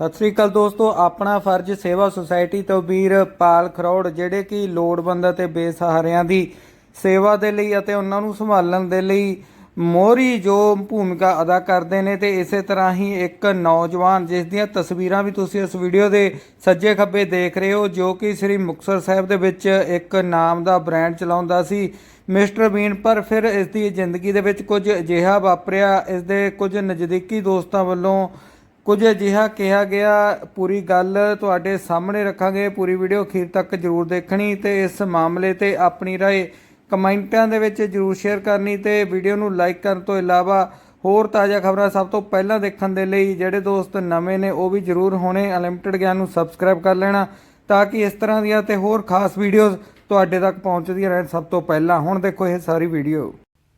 ਸਤਿ ਸ੍ਰੀ ਅਕਾਲ ਦੋਸਤੋ, ਆਪਣਾ ਫਰਜ਼ ਸੇਵਾ ਸੁਸਾਇਟੀ ਤੋਂ ਵੀਰ ਪਾਲ ਖਰੋੜ, ਜਿਹੜੇ ਕਿ ਲੋੜਵੰਦ ਅਤੇ ਬੇਸਹਾਰਿਆਂ ਦੀ ਸੇਵਾ ਦੇ ਲਈ ਅਤੇ ਉਹਨਾਂ ਨੂੰ ਸੰਭਾਲਣ ਦੇ ਲਈ ਮੋਹਰੀ ਜੋ ਭੂਮਿਕਾ ਅਦਾ ਕਰਦੇ ਨੇ ਤੇ ਇਸੇ ਤਰ੍ਹਾਂ ਹੀ ਇੱਕ ਨੌਜਵਾਨ ਜਿਸ ਦੀਆਂ ਤਸਵੀਰਾਂ ਵੀ ਤੁਸੀਂ ਇਸ ਵੀਡੀਓ ਦੇ ਸੱਜੇ ਖੱਬੇ ਦੇਖ ਰਹੇ ਹੋ, ਜੋ ਕਿ ਸ੍ਰੀ ਮੁਕਤਸਰ ਸਾਹਿਬ ਦੇ ਵਿੱਚ ਇੱਕ ਨਾਮ ਦਾ ਬ੍ਰਾਂਡ ਚਲਾਉਂਦਾ ਸੀ, ਮਿਸਟਰ ਬੀਨ। ਪਰ ਫਿਰ ਇਸ ਦੀ ਜ਼ਿੰਦਗੀ ਦੇ ਵਿੱਚ ਕੁਝ ਅਜਿਹਾ ਵਾਪਰਿਆ, ਇਸ ਦੇ ਕੁਝ ਨਜ਼ਦੀਕੀ ਦੋਸਤਾਂ ਵੱਲੋਂ ਕੁਝ ਅਜਿਹਾ ਕਿਹਾ ਗਿਆ ਪੂਰੀ ਗੱਲ ਤੁਹਾਡੇ ਸਾਹਮਣੇ ਰੱਖਾਂਗੇ ਪੂਰੀ ਵੀਡੀਓ ਅਖੀਰ ਤੱਕ ਜਰੂਰ ਦੇਖਣੀ ਤੇ ਇਸ ਮਾਮਲੇ ਤੇ ਆਪਣੀ رائے ਕਮੈਂਟਾਂ ਦੇ ਵਿੱਚ ਜਰੂਰ ਸ਼ੇਅਰ ਕਰਨੀ ਤੇ ਵੀਡੀਓ ਨੂੰ ਲਾਈਕ ਕਰਨ ਤੋਂ ਇਲਾਵਾ ਹੋਰ ਤਾਜ਼ਾ ਖਬਰਾਂ ਸਭ ਤੋਂ ਪਹਿਲਾਂ ਦੇਖਣ ਦੇ ਲਈ ਜਿਹੜੇ ਦੋਸਤ ਨਵੇਂ ਨੇ ਉਹ ਵੀ ਜਰੂਰ ਹੋਣੇ ਅਨਲਿਮਟਿਡ ਗਿਆਨ ਨੂੰ ਸਬਸਕ੍ਰਾਈਬ ਕਰ ਲੈਣਾ ਤਾਂ ਕਿ ਇਸ ਤਰ੍ਹਾਂ ਦੀਆਂ ਤੇ ਹੋਰ ਖਾਸ ਵੀਡੀਓਜ਼ ਤੁਹਾਡੇ ਤੱਕ ਪਹੁੰਚਦੀਆਂ ਰਹਿਣ ਸਭ ਤੋਂ ਪਹਿਲਾਂ ਹੁਣ ਦੇਖੋ ਇਹ ਸਾਰੀ ਵੀਡੀਓ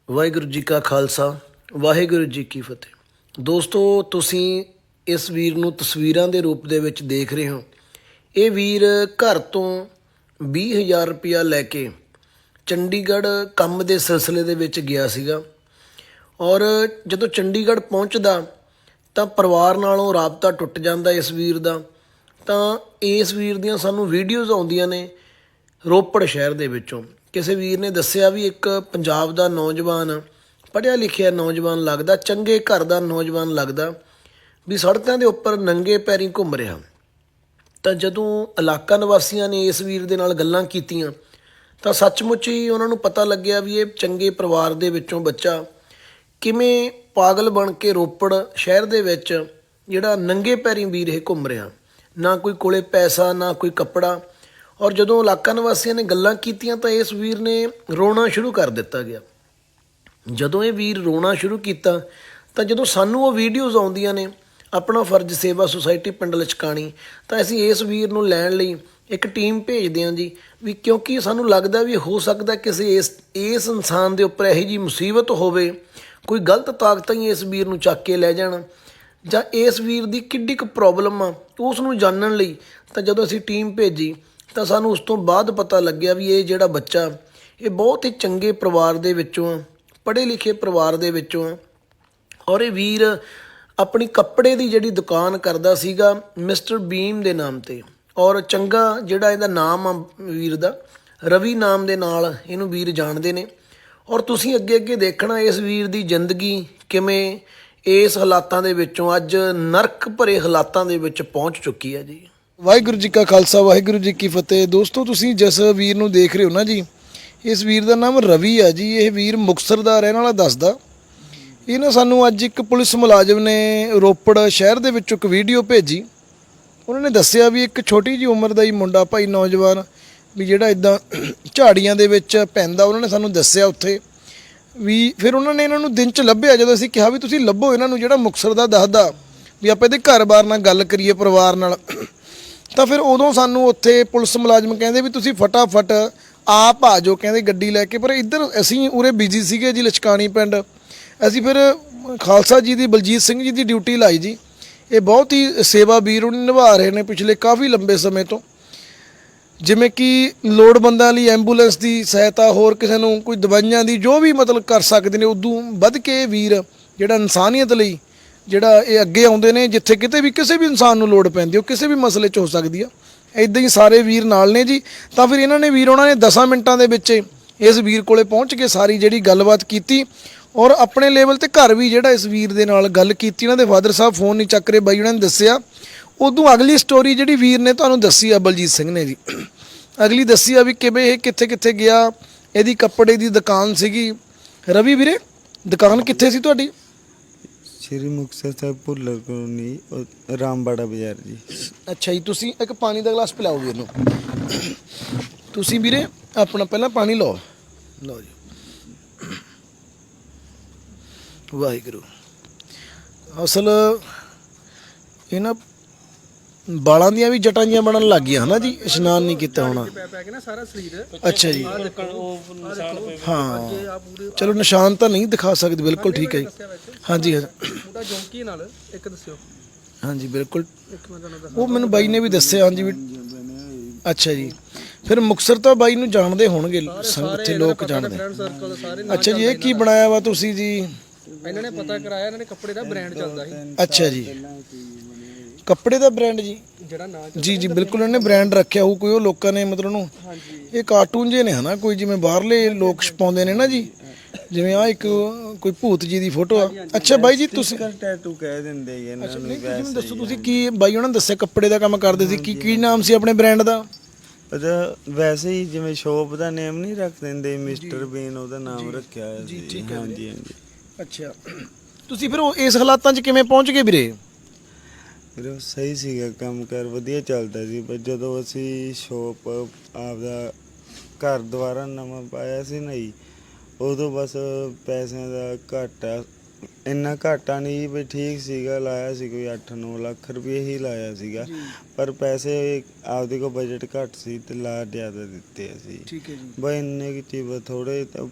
ਵਾਹਿਗੁਰੂ ਜੀ ਕਾ ਖਾਲਸਾ ਵਾਹਿਗੁਰੂ ਜੀ ਕੀ ਫਤਿਹ ਦੋਸਤੋ ਤੁਸੀਂ ਇਸ ਵੀਰ ਨੂੰ ਤਸਵੀਰਾਂ ਦੇ ਰੂਪ ਦੇ ਵਿੱਚ ਦੇਖ ਰਹੇ ਹੋ। ਇਹ ਵੀਰ ਘਰ ਤੋਂ 20000 ਰੁਪਇਆ ਲੈ ਕੇ ਚੰਡੀਗੜ੍ਹ ਕੰਮ ਦੇ ਸਿਲਸਿਲੇ ਦੇ ਵਿੱਚ ਗਿਆ ਸੀਗਾ। ਔਰ ਜਦੋਂ ਚੰਡੀਗੜ੍ਹ ਪਹੁੰਚਦਾ, ਤਾਂ ਪਰਿਵਾਰ ਨਾਲੋਂ ਰਾਬਤਾ ਟੁੱਟ ਜਾਂਦਾ ਇਸ ਵੀਰ ਦਾ। ਤਾਂ ਇਸ ਵੀਰ ਦੀਆਂ ਸਾਨੂੰ ਵੀਡੀਓਜ਼ ਆਉਂਦੀਆਂ ਨੇ ਰੋਪੜ ਸ਼ਹਿਰ ਦੇ ਵਿੱਚੋਂ। ਕਿਸੇ ਵੀਰ ਨੇ ਦੱਸਿਆ ਵੀ ਇੱਕ ਪੰਜਾਬ ਦਾ ਨੌਜਵਾਨ, ਪੜ੍ਹਿਆ ਲਿਖਿਆ ਨੌਜਵਾਨ ਲੱਗਦਾ, ਚੰਗੇ ਘਰ ਦਾ ਨੌਜਵਾਨ ਲੱਗਦਾ। ਵੀ ਸੜਕਾਂ ਦੇ ਉੱਪਰ ਨੰਗੇ ਪੈਰੀ ਘੁੰਮ ਰਿਹਾ ਤਾਂ ਜਦੋਂ ਇਲਾਕਾ ਨਿਵਾਸੀਆਂ ਨੇ ਇਸ ਵੀਰ ਦੇ ਨਾਲ ਗੱਲਾਂ ਕੀਤੀਆਂ, ਤਾਂ ਸੱਚਮੁੱਚ ਹੀ ਉਹਨਾਂ ਨੂੰ ਪਤਾ ਲੱਗਿਆ ਵੀ ਇਹ ਚੰਗੇ ਪਰਿਵਾਰ ਦੇ ਵਿੱਚੋਂ ਬੱਚਾ ਕਿਵੇਂ ਪਾਗਲ ਬਣ ਕੇ ਰੋਪੜ ਸ਼ਹਿਰ ਦੇ ਵਿੱਚ ਜਿਹੜਾ ਨੰਗੇ ਪੈਰੀ ਵੀਰ ਇਹ ਘੁੰਮ ਰਿਹਾ। ਨਾ ਕੋਈ ਕੋਲੇ ਪੈਸਾ, ਨਾ ਕੋਈ ਕੱਪੜਾ। ਔਰ ਜਦੋਂ ਇਲਾਕਾ ਨਿਵਾਸੀਆਂ ਨੇ ਗੱਲਾਂ ਕੀਤੀਆਂ, ਤਾਂ ਇਸ ਵੀਰ ਨੇ ਰੋਣਾ ਸ਼ੁਰੂ ਕਰ ਦਿੱਤਾ ਗਿਆ। ਜਦੋਂ ਇਹ ਵੀਰ ਰੋਣਾ ਸ਼ੁਰੂ ਕੀਤਾ, ਤਾਂ ਜਦੋਂ ਸਾਨੂੰ ਉਹ ਵੀਡੀਓਜ਼ ਆਉਂਦੀਆਂ ਨੇ ਆਪਣਾ ਫਰਜ਼ ਸੇਵਾ ਸੁਸਾਇਟੀ ਪਿੰਡ ਲਚਕਾਣੀ। ਤਾਂ ਅਸੀਂ ਇਸ ਵੀਰ ਨੂੰ ਲੈਣ ਲਈ ਇੱਕ ਟੀਮ ਭੇਜਦੇ ਹਾਂ ਜੀ ਵੀ ਕਿਉਂਕਿ ਸਾਨੂੰ ਲੱਗਦਾ ਵੀ ਹੋ ਸਕਦਾ ਕਿਸੇ ਇਸ ਇਸ ਇਨਸਾਨ ਦੇ ਉੱਪਰ ਇਹੋ ਜੀ ਮੁਸੀਬਤ ਹੋਵੇ, ਕੋਈ ਗਲਤ ਤਾਕਤਾਂ ਹੀ ਇਸ ਵੀਰ ਨੂੰ ਚੱਕ ਕੇ ਲੈ ਜਾਣ। ਜਾਂ ਇਸ ਵੀਰ ਦੀ ਕਿੱਡੀ ਕੁ ਪ੍ਰੋਬਲਮ ਆ, ਉਸ ਨੂੰ ਜਾਣਨ ਲਈ ਤਾਂ ਜਦੋਂ ਅਸੀਂ ਟੀਮ ਭੇਜੀ ਤਾਂ ਸਾਨੂੰ ਉਸ ਤੋਂ ਬਾਅਦ ਪਤਾ ਲੱਗਿਆ ਵੀ ਇਹ ਜਿਹੜਾ ਬੱਚਾ, ਇਹ ਬਹੁਤ ਹੀ ਚੰਗੇ ਪਰਿਵਾਰ ਦੇ ਵਿੱਚੋਂ ਆ, ਪੜ੍ਹੇ ਲਿਖੇ ਪਰਿਵਾਰ ਦੇ ਵਿੱਚੋਂ ਆ। ਔਰ ਇਹ ਵੀਰ ਆਪਣੀ ਕੱਪੜੇ ਦੀ ਜਿਹੜੀ ਦੁਕਾਨ ਕਰਦਾ ਸੀਗਾ ਮਿਸਟਰ ਬੀਮ ਦੇ ਨਾਮ ਤੇ। ਔਰ ਚੰਗਾ ਜਿਹੜਾ ਇਹਦਾ ਨਾਮ ਆ ਵੀਰ ਦਾ, ਰਵੀ ਨਾਮ ਦੇ ਨਾਲ ਇਹਨੂੰ ਵੀਰ ਜਾਣਦੇ ਨੇ। ਔਰ ਤੁਸੀਂ ਅੱਗੇ ਅੱਗੇ ਦੇਖਣਾ ਇਸ ਵੀਰ ਦੀ ਜ਼ਿੰਦਗੀ ਕਿਵੇਂ ਇਸ ਹਾਲਾਤਾਂ ਦੇ ਵਿੱਚੋਂ ਅੱਜ ਨਰਕ ਭਰੇ ਹਾਲਾਤਾਂ ਦੇ ਵਿੱਚ ਪਹੁੰਚ ਚੁੱਕੀ ਹੈ ਜੀ। ਵਾਹਿਗੁਰੂ ਜੀ ਕਾ ਖਾਲਸਾ, ਵਾਹਿਗੁਰੂ ਜੀ ਕੀ ਫਤਿਹ। ਦੋਸਤੋ, ਤੁਸੀਂ ਜਿਸ ਵੀਰ ਨੂੰ ਦੇਖ ਰਹੇ ਹੋ ਨਾ ਜੀ, ਇਸ ਵੀਰ ਦਾ ਨਾਮ ਰਵੀ ਆ ਜੀ। ਇਹ ਵੀਰ ਮੁਕਤਸਰ ਦਾ ਰਹਿਣ ਵਾਲਾ, ਦੱਸਦਾ। ਇਹ ਨਾ ਸਾਨੂੰ ਅੱਜ ਇੱਕ ਪੁਲਿਸ ਮੁਲਾਜ਼ਮ ਨੇ ਰੋਪੜ ਸ਼ਹਿਰ ਦੇ ਵਿੱਚੋਂ ਇੱਕ ਵੀਡੀਓ ਭੇਜੀ। ਉਹਨਾਂ ਨੇ ਦੱਸਿਆ ਵੀ ਇੱਕ ਛੋਟੀ ਜੀ ਉਮਰ ਦਾ ਹੀ ਮੁੰਡਾ ਭਾਈ ਨੌਜਵਾਨ ਵੀ ਜਿਹੜਾ ਇਦਾਂ ਝਾੜੀਆਂ ਦੇ ਵਿੱਚ ਪੈਂਦਾ, ਉਹਨਾਂ ਨੇ ਸਾਨੂੰ ਦੱਸਿਆ ਉੱਥੇ ਵੀ ਫਿਰ ਉਹਨਾਂ ਨੇ ਇਹਨਾਂ ਨੂੰ ਦਿਨ ਚ ਲੱਭਿਆ ਜਦੋਂ ਅਸੀਂ ਕਿਹਾ ਵੀ ਤੁਸੀਂ ਲੱਭੋ ਇਹਨਾਂ ਨੂੰ ਜਿਹੜਾ ਮੁਕਤਸਰ ਦਾ ਦੱਸਦਾ ਵੀ ਆਪਾਂ ਇਹਦੇ ਘਰ-ਬਾਰ ਨਾਲ ਗੱਲ ਕਰੀਏ ਪਰਿਵਾਰ ਨਾਲ। ਤਾਂ ਫਿਰ ਉਦੋਂ ਸਾਨੂੰ ਉੱਥੇ ਪੁਲਿਸ ਮੁਲਾਜ਼ਮ ਕਹਿੰਦੇ ਵੀ ਤੁਸੀਂ ਫਟਾਫਟ ਆਪ ਆ ਜਾਓ, ਕਹਿੰਦੇ ਗੱਡੀ ਲੈ ਕੇ, ਪਰ ਇੱਧਰ ਅਸੀਂ ਉਰੇ ਬਿਜ਼ੀ ਸੀਗੇ ਜੀ ਲਚਕਾਣੀ ਪਿੰਡ। ਅਸੀਂ ਫਿਰ ਖਾਲਸਾ ਜੀ ਦੀ, ਬਲਜੀਤ ਸਿੰਘ ਜੀ ਦੀ ਡਿਊਟੀ ਲਾਈ ਜੀ। ਇਹ ਬਹੁਤ ਹੀ ਸੇਵਾ ਵੀਰ ਉਹ ਨਿਭਾ ਰਹੇ ਨੇ ਪਿਛਲੇ ਕਾਫੀ ਲੰਬੇ ਸਮੇਂ ਤੋਂ। ਜਿਵੇਂ ਕਿ ਲੋੜਵੰਦਾਂ ਲਈ ਐਂਬੂਲੈਂਸ ਦੀ ਸਹਾਇਤਾ, ਹੋਰ ਕਿਸੇ ਨੂੰ ਕੋਈ ਦਵਾਈਆਂ ਦੀ ਜੋ ਵੀ ਮਤਲਬ ਕਰ ਸਕਦੇ ਨੇ, ਉਦੋਂ ਵੱਧ ਕੇ ਵੀਰ ਜਿਹੜਾ ਇਨਸਾਨੀਅਤ ਲਈ ਜਿਹੜਾ ਇਹ ਅੱਗੇ ਆਉਂਦੇ ਨੇ, ਜਿੱਥੇ ਕਿਤੇ ਵੀ ਕਿਸੇ ਵੀ ਇਨਸਾਨ ਨੂੰ ਲੋੜ ਪੈਂਦੀ ਉਹ ਕਿਸੇ ਵੀ ਮਸਲੇ 'ਚ ਹੋ ਸਕਦੀ ਆ ਇਦਾਂ ਹੀ ਸਾਰੇ ਵੀਰ ਨਾਲ ਨੇ ਜੀ। ਤਾਂ ਫਿਰ ਇਹਨਾਂ ਨੇ ਵੀਰ ਉਹਨਾਂ ਨੇ 10 ਮਿੰਟਾਂ ਦੇ ਵਿੱਚ ਇਸ ਵੀਰ ਕੋਲੇ ਪਹੁੰਚ ਕੇ ਸਾਰੀ ਜਿਹੜੀ ਗੱਲਬਾਤ ਕੀਤੀ। ਔਰ ਆਪਣੇ ਲੈਵਲ ਤੇ ਘਰ ਵੀ ਜਿਹੜਾ ਇਸ ਵੀਰ ਦੇ ਨਾਲ ਗੱਲ ਕੀਤੀ ਇਹਨਾਂ ਦੇ ਫਾਦਰ ਸਾਹਿਬ ਫੋਨ ਨਹੀਂ ਚੱਕ ਰਹੇ ਬਾਈ ਉਹਨਾਂ ਨੇ ਦੱਸਿਆ। ਉਦੋਂ ਅਗਲੀ ਸਟੋਰੀ ਜਿਹੜੀ ਵੀਰ ਨੇ ਤੁਹਾਨੂੰ ਦੱਸੀ ਆ ਬਲਜੀਤ ਸਿੰਘ ਨੇ ਜੀ। ਅਗਲੀ ਦੱਸੀ ਆ ਵੀ ਕਿਵੇਂ ਇਹ ਕਿੱਥੇ ਕਿੱਥੇ ਗਿਆ ਇਹਦੀ ਕੱਪੜੇ ਦੀ ਦੁਕਾਨ ਸੀਗੀ। ਰਵੀ ਵੀਰੇ ਦੁਕਾਨ ਕਿੱਥੇ ਸੀ ਤੁਹਾਡੀ? ਸ਼੍ਰੀ ਮੁਕਤਸਰ ਸਾਹਿਬ ਭੁੱਲਰ ਕਲੋਨੀ ਰਾਮਬਾੜਾ ਬਾਜ਼ਾਰ ਜੀ। ਅੱਛਾ ਜੀ ਤੁਸੀਂ ਇੱਕ ਪਾਣੀ ਦਾ ਗਲਾਸ ਪਿਲਾਓ ਵੀਰ ਨੂੰ। ਤੁਸੀਂ ਵੀਰੇ ਆਪਣਾ ਪਹਿਲਾਂ ਪਾਣੀ ਲਓ। ਲਓ ਜੀ। ਵਾਹਿਗੁਰੂ। ਅਸਲ ਇਹ ਬਾਲਾਂ ਦੀਆਂ ਵੀ ਜਟਾਂ ਜੀਆਂ ਬਣਨ ਲੱਗ ਗਈਆਂ, ਹਨਾ ਜੀ? ਇਸ਼ਨਾਨ ਨਹੀਂ ਕੀਤਾ ਹੋਣਾ। ਅੱਛਾ ਜੀ। ਹਾਂ। ਚਲੋ, ਨਿਸ਼ਾਨ ਤਾਂ ਨਹੀਂ ਦਿਖਾ ਸਕਦੇ, ਬਿਲਕੁਲ ਠੀਕ ਹੈ ਜੀ। ਹਾਂਜੀ, ਹਾਂ। ਉਹਦਾ ਜੌਂਕੀ ਨਾਲ ਇੱਕ ਦੱਸਿਓ ਹਾਂਜੀ, ਬਿਲਕੁਲ। ਉਹ ਮੈਨੂੰ ਬਾਈ ਨੇ ਵੀ ਦੱਸਿਆ, ਹਾਂਜੀ ਵੀ ਅੱਛਾ ਜੀ। ਫਿਰ ਮੁਕਸਰ ਤਾਂ ਬਾਈ ਨੂੰ ਜਾਣਦੇ ਹੋਣਗੇ ਸੰਗਤ ਲੋਕ ਜਾਣਦੇ। ਅੱਛਾ ਜੀ, ਇਹ ਕੀ ਬਣਾਇਆ ਵਾ ਤੁਸੀਂ ਜੀ? ਇਹਨਾਂ ਨੇ ਪਤਾ ਕਰਾਇਆ ਇਹਨਾਂ ਨੇ ਕੱਪੜੇ ਦਾ ਬ੍ਰਾਂਡ ਚੱਲਦਾ ਸੀ। ਅੱਛਾ ਜੀ। ਕੱਪੜੇ ਦਾ ਬ੍ਰਾਂਡ ਜੀ। ਜਿਹੜਾ ਨਾਂ ਜੀ ਜੀ ਬਿਲਕੁਲ ਇਹਨੇ ਬ੍ਰਾਂਡ ਰੱਖਿਆ ਹੋਊ ਕੋਈ ਉਹ ਲੋਕਾਂ ਨੇ ਮਤਲਬ ਨੂੰ ਹਾਂਜੀ। ਇਹ ਕਾਰਟੂਨ ਜੇ ਨੇ ਹਨਾ ਕੋਈ ਜਿਵੇਂ ਬਾਹਰਲੇ ਲੋਕ ਛਪਾਉਂਦੇ ਨੇ ਨਾ ਜੀ। ਜਿਵੇਂ ਆ ਇੱਕ ਕੋਈ ਭੂਤ ਜੀ ਦੀ ਫੋਟੋ ਆ। ਅੱਛਾ ਬਾਈ ਜੀ ਤੁਸੀਂ ਕਰ ਟੈਟੂ ਕਹਿ ਦਿੰਦੇ ਹੀ ਇਹਨਾਂ ਨੂੰ ਨਹੀਂ ਤੁਸੀਂ ਮੈਨੂੰ ਦੱਸੋ ਤੁਸੀਂ ਕੀ ਬਾਈ ਉਹਨਾਂ ਨੇ ਦੱਸਿਆ ਕੱਪੜੇ ਦਾ ਕੰਮ ਕਰਦੇ ਸੀ? ਕੀ ਕੀ ਨਾਮ ਸੀ ਆਪਣੇ ਬ੍ਰਾਂਡ ਦਾ? ਉਹਦਾ ਵੈਸੇ ਹੀ ਜਿਵੇਂ ਸ਼ੋਪ ਦਾ ਨੇਮ ਨਹੀਂ ਰੱਖ ਦਿੰਦੇ ਮਿਸਟਰ ਬੀਨ ਉਹਦਾ ਨਾਮ ਰੱਖਿਆ ਹੋਇਆ ਸੀ। ਹਾਂਜੀ ਹਾਂਜੀ। ਅੱਛਾ। ਤੁਸੀਂ ਫਿਰ ਉਹ ਇਸ ਹਾਲਾਤਾਂ 'ਚ ਕਿਵੇਂ ਪਹੁੰਚ ਗਏ ਵੀਰੇ? ਉਹ ਸਹੀ ਸੀਗਾ ਕੰਮ ਕਰ ਵਧੀਆ ਚੱਲਦਾ ਸੀ ਪਰ ਜਦੋਂ ਅਸੀਂ ਸ਼ੋਪ ਆਪਦਾ ਘਰ ਦੁਆਰਾ ਨਵਾਂ ਪਾਇਆ ਸੀ ਨਾ ਜੀ ਉਦੋਂ ਬਸ ਪੈਸਿਆਂ ਦਾ ਘਾਟਾ ਇੰਨਾ ਘਾਟਾ ਨਹੀਂ ਵੀ ਠੀਕ ਸੀਗਾ ਲਾਇਆ ਸੀ ਕੋਈ 8-9 ਲੱਖ ਰੁਪਏ ਹੀ ਲਾਇਆ ਸੀਗਾ ਪਰ ਪੈਸੇ ਆਪਦੇ ਕੋਲ ਬਜਟ ਘੱਟ ਸੀ ਤੇ ਲਾ ਜ਼ਿਆਦਾ ਦਿੱਤੇ ਅਸੀਂ। ਠੀਕ ਹੈ ਜੀ। ਬਈ ਇੰਨੇ ਕਿ ਚੀਜ਼ ਥੋੜੇ ਤਾਂ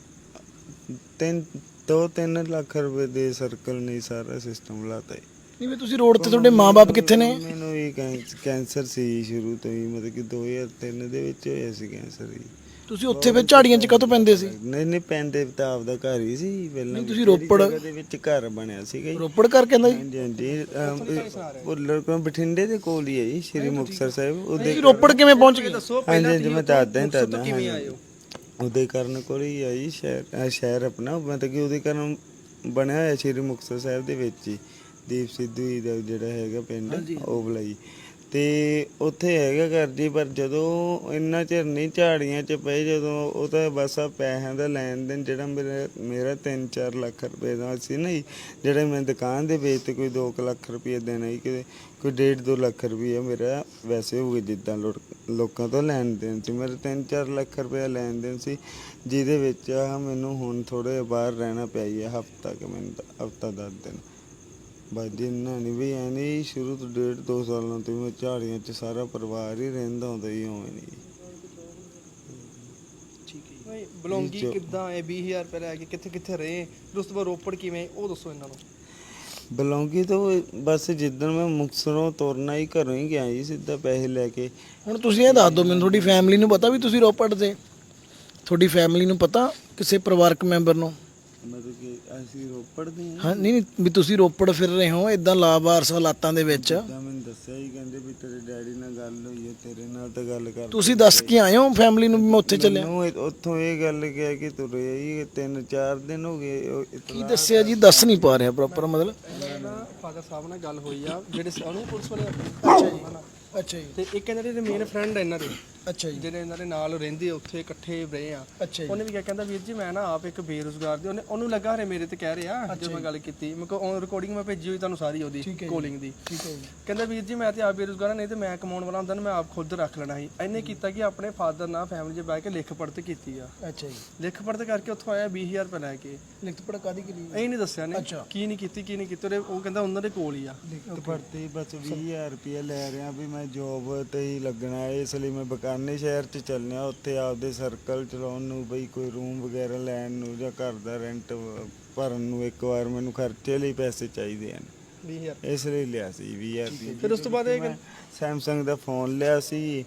ਤਿੰਨ ਦੋ ਤਿੰਨ ਲੱਖ ਰੁਪਏ ਦੇ ਸਰਕਲ ਨਹੀਂ ਸਾਰਾ ਸਿਸਟਮ ਲਾਤਾ ਜੀ। ਨਹੀਂ ਵੀ ਤੁਸੀਂ ਰੋਡ ਤੇ ਤੁਹਾਡੇ ਮਾਪੇ ਕਿੱਥੇ ਨੇ? ਮੈਨੂੰ ਕੈਂ- ਕੈਂਸਰ ਸੀ ਸ਼ੁਰੂ ਤੋਂ ਹੀ ਮਤਲਬ ਕਿ 2003 ਦੇ ਵਿੱਚ ਹੋਇਆ ਸੀ ਕੈਂਸਰ ਹੀ ਤੁਸੀਂ ਉੱਥੇ ਫਿਰ ਝਾੜੀਆਂ 'ਚ ਕਦੋਂ ਪੈਂਦੇ ਸੀ? ਨਹੀਂ ਨਹੀਂ ਪੈਂਦੇ ਤਾਂ ਆਪਦਾ ਘਰ ਹੀ ਸੀ ਪਹਿਲਾਂ ਨਹੀਂ, ਤੁਸੀਂ ਰੋਪੜ- ਦੇ ਵਿੱਚ ਘਰ ਬਣਿਆ ਸੀਗਾ ਜੀ। ਰੋਪੜ ਕਰ ਕਹਿੰਦਾ ਜੀ? ਹਾਂਜੀ ਭੁੱਲਰ ਕੋਲ ਬਠਿੰਡੇ ਦੇ ਕੋਲ ਹੀ ਹੈ ਜੀ ਸ਼੍ਰੀ ਮੁਕਤਸਰ ਸਾਹਿਬ ਉਹਦੇ ਤੁਸੀਂ ਰੋਪੜ ਕਿਵੇਂ ਪਹੁੰਚ ਗਏ? ਦੱਸੋ ਹਾਂਜੀ ਹਾਂਜੀ ਮੈਂ ਦੱਸਦਾ ਹੀ ਦੱਸਦਾ ਕਿਵੇਂ। ਆਏ ਹੋ? ਉਹਦੇ ਕਾਰਨ ਕੋਲ ਹੀ ਆਈ ਸ਼ਹਿਰ ਅਹ ਸ਼ਹਿਰ ਆਪਣਾ ਮਤਲਬ ਕਿ ਉਹਦੇ ਕਾਰਨ ਬਣਿਆ ਹੋਇਆ ਸ਼੍ਰੀ ਮੁਕਤਸਰ ਸਾਹਿਬ ਦੇ ਵਿੱਚ ਹੀ। ਦੀਪ ਸਿੱਧੂ ਜੀ ਦਾ ਜਿਹੜਾ ਹੈਗਾ ਪਿੰਡ ਉਹ ਬਲਾਈ। ਤੇ ਉੱਥੇ ਹੈਗਾ ਘਰ ਜੀ, ਪਰ ਜਦੋਂ ਇੰਨਾ ਚਿਰ ਨਹੀਂ ਝਾੜੀਆਂ 'ਚ ਪਏ, ਜਦੋਂ ਉਹ ਤਾਂ ਬਸ ਆ ਪੈਸਿਆਂ ਦਾ ਲੈਣ ਦੇਣ ਜਿਹੜਾ ਮੇਰਾ ਮੇਰਾ 3-4 ਲੱਖ ਰੁਪਏ ਦਾ ਸੀ ਨਾ ਜੀ, ਜਿਹੜੇ ਮੈਂ ਦੁਕਾਨ ਦੇ ਵੇਚ ਤੇ ਕੋਈ 2 ਲੱਖ ਰੁਪਏ ਦੇਣਾ ਹੀ ਕਿ ਕੋਈ 1.5-2 ਲੱਖ ਰੁਪਏ ਮੇਰਾ ਵੈਸੇ ਹੋ ਗਿਆ ਜਿੱਦਾਂ ਲੋੜ- ਲੋਕਾਂ ਤੋਂ ਲੈਣ ਦੇਣ ਸੀ। ਮੇਰਾ 3-4 ਲੱਖ ਰੁਪਏ ਲੈਣ ਦੇਣ ਸੀ, ਜਿਹਦੇ ਵਿੱਚ ਆ ਮੈਨੂੰ ਹੁਣ ਥੋੜੇ ਬਾਹਰ ਰਹਿਣਾ ਪਿਆ ਹੀ ਹਫਤਾ ਕਿ ਮੈਨੂੰ ਹਫਤਾ ਦਸ ਦਿਨ। ਬਸ ਜਿੰਨਾ ਨਹੀਂ ਵੀ ਐ ਨਹੀਂ ਸ਼ੁਰੂ ਤੋਂ ਡੇਢ ਦੋ ਸਾਲਾਂ ਤੋਂ ਮੈਂ ਝਾੜੀਆਂ 'ਚ ਸਾਰਾ ਪਰਿਵਾਰ ਹੀ ਰਹਿੰਦਾ ਹੁੰਦਾ ਹੀ ਹੋਵੇ ਨਹੀਂ ਭਾਈ ਬਲੌਂਗੀ ਕਿੱਦਾਂ ਹੈ 20000 ਰੁਪਏ ਲੈ ਕੇ ਕਿੱਥੇ ਕਿੱਥੇ ਰਹੇ? ਫਿਰ ਉਸ ਤੋਂ ਬਾਅਦ ਰੋਪੜ ਕਿਵੇਂ? ਉਹ ਦੱਸੋ ਇਹਨਾਂ ਨੂੰ। ਬਲੌਂਗੀ ਤੋਂ ਬਸ ਜਿੱਦਣ ਮੈਂ ਮੁਕਤਸਰੋਂ ਤੁਰਨਾ ਹੀ ਘਰੋਂ ਹੀ ਗਿਆ ਜੀ ਸਿੱਧਾ ਪੈਸੇ ਲੈ ਕੇ। ਹੁਣ ਤੁਸੀਂ ਇਹ ਦੱਸ ਦਿਓ ਮੈਨੂੰ ਤੁਹਾਡੀ ਫੈਮਿਲੀ ਨੂੰ ਪਤਾ ਵੀ ਤੁਸੀਂ ਰੋਪੜ ਦੇ। ਤੁਹਾਡੀ ਫੈਮਿਲੀ ਨੂੰ ਪਤਾ ਕਿਸੇ ਪਰਿਵਾਰਕ ਮੈਂਬਰ ਨੂੰ? ਮਤਲਬ ਕਿ ਅਸੀਂ ਰੋਪੜ ਦੇ ਹਾਂ। ਹਾਂ ਨਹੀਂ ਨਹੀਂ ਵੀ ਤੁਸੀਂ ਰੋਪੜ ਫਿਰ ਰਹੇ ਹੋ ਇਦਾਂ ਲਾਵਾਰਸ ਹਾਲਾਤਾਂ ਦੇ ਵਿੱਚ? ਤਾਂ ਮੈਨੂੰ ਦੱਸਿਆ ਹੀ ਕਹਿੰਦੇ ਵੀ ਤੇਰੇ ਡੈਡੀ ਨਾਲ ਗੱਲ ਹੋਈ ਹੈ ਤੇਰੇ ਨਾਲ ਤਾਂ ਗੱਲ ਕਰ ਤੁਸੀਂ ਦੱਸ ਕੇ ਆਏ ਹੋ ਫੈਮਿਲੀ ਨੂੰ ਵੀ ਮੈਂ ਉੱਥੇ ਚੱਲਿਆ? ਮੈਨੂੰ ਇਹ- ਉੱਥੋਂ ਇਹ ਗੱਲ ਕਿਹਾ ਕਿ ਤੁਰੇ ਹੀ ਤਿੰਨ ਚਾਰ ਦਿਨ ਹੋ ਗਏ ਉਹ ਕੀ ਇਤਲਾ ਦੱਸਿਆ ਜੀ? ਦੱਸ ਨਹੀਂ ਪਾ ਰਿਹਾ ਪ੍ਰੋਪਰ ਮਤਲਬ। ਫਾਦਰ ਸਾਹਿਬ ਨਾਲ ਗੱਲ ਹੋਈ ਆ ਜਿਹੜੇ ਉਹਨੂੰ ਪੁਲਿਸ ਵਾਲੇ ਅੱਛਾ ਜੀ। ਅੱਛਾ ਜੀ। ਤੇ ਇੱਕ ਇਹਨਾਂ ਦੇ ਮੇਨ ਫਰੈਂਡ ਇਹਨਾਂ ਦੇ। ਅੱਛਾ ਜੀ। ਜਿਹੜੇ ਇਹਨਾਂ ਦੇ ਨਾਲ ਰਹਿੰਦੇ ਉੱਥੇ ਇਕੱਠੇ ਰਹੇ ਆ। ਅੱਛਾ ਜੀ। ਉਹਨੇ ਵੀ ਕਿਹਾ ਕਹਿੰਦਾ ਵੀਰ ਜੀ ਮੈਂ ਨਾ ਆਪ ਇੱਕ ਬੇਰੁਜ਼ਗਾਰ ਦੀ ਉਹਨੇ ਉਹਨੂੰ ਲੱਗਾ ਹਰੇ ਮੇਰੇ ਤੇ ਕਹਿ ਰਿਹਾ ਜਦੋਂ ਮੈਂ ਗੱਲ ਕੀਤੀ। ਮੈਂ ਕੋ ਰਿਕਾਰਡਿੰਗ ਮੈਂ ਭੇਜੀ ਹੋਈ ਤੁਹਾਨੂੰ ਸਾਰੀ ਉਹਦੀ ਕਾਲਿੰਗ ਦੀ। ਠੀਕ ਹੈ ਜੀ। ਕਹਿੰਦਾ ਵੀਰ ਜੀ ਮੈਂ ਤੇ ਆਪ ਬੇਰੁਜ਼ਗਾਰ ਨਹੀਂ ਤੇ ਮੈਂ ਕਮਾਉਣ ਵਾਲਾ ਹੁੰਦਾ ਨਾ ਮੈਂ ਆਪ ਖੁਦ ਰੱਖ ਲੈਣਾ ਸੀ। ਇਹਨੇ ਕੀਤਾ ਕਿ ਆਪਣੇ ਫਾਦਰ ਨਾਲ ਫੈਮਿਲੀ 'ਚ ਬਹਿ ਕੇ ਲਿਖ ਪੜਤ ਕੀਤੀ ਆ। ਅੱਛਾ ਜੀ। ਲਿਖ ਪੜਤ ਕਰਕੇ ਉੱਥੋਂ ਆਇਆ 20000 ਰੁਪਏ ਲੈ ਕੇ। ਲਿਖਤ ਪੜਕਾ ਦੀ ਕਿਲੀ ਇਹ ਨਹੀਂ ਦੱਸਿਆ ਨੇ ਕੀ ਨਹੀਂ ਕੀਤੀ ਕੀ ਨਹੀਂ ਕੀਤੀ ਉਹ ਕਹਿੰਦਾ ਉਹਨਾਂ ਦੇ ਕੋਲ ਹੀ ਆ। ਤੇ ਭਰਤੀ ਬਸ 20000 ਰੁਪਏ ਲੈ ਰਿਹਾ ਵੀ ਮੈਂ ਜੋਬ ਤੇ ਹੀ ਲੱਗਣਾ ਹੈ ਇਸ ਲਈ ਮੈਂ ਬਕਾਨੇ ਸ਼ਹਿਰ ਚ ਚੱਲਣਾ ਉੱਥੇ ਆਪਦੇ ਸਰਕਲ ਚਲਾਉਣ ਨੂੰ ਬਈ ਕੋਈ ਰੂਮ ਵਗੈਰਾ ਲੈਣ ਨੂੰ ਜਾਂ ਘਰ ਦਾ ਰੈਂਟ ਭਰਨ ਨੂੰ ਇੱਕ ਵਾਰ ਮੈਨੂੰ ਖਰਚੇ ਲਈ ਪੈਸੇ ਚਾਹੀਦੇ ਹਨ। 20000 ਇਸ ਲਈ ਲਿਆ ਸੀ 20000 ਰੁਪਏ ਫਿਰ ਉਸ ਤੋਂ ਬਾਅਦ ਇਹ ਸੈਮਸੰਗ ਦਾ ਫੋਨ ਲਿਆ ਸੀ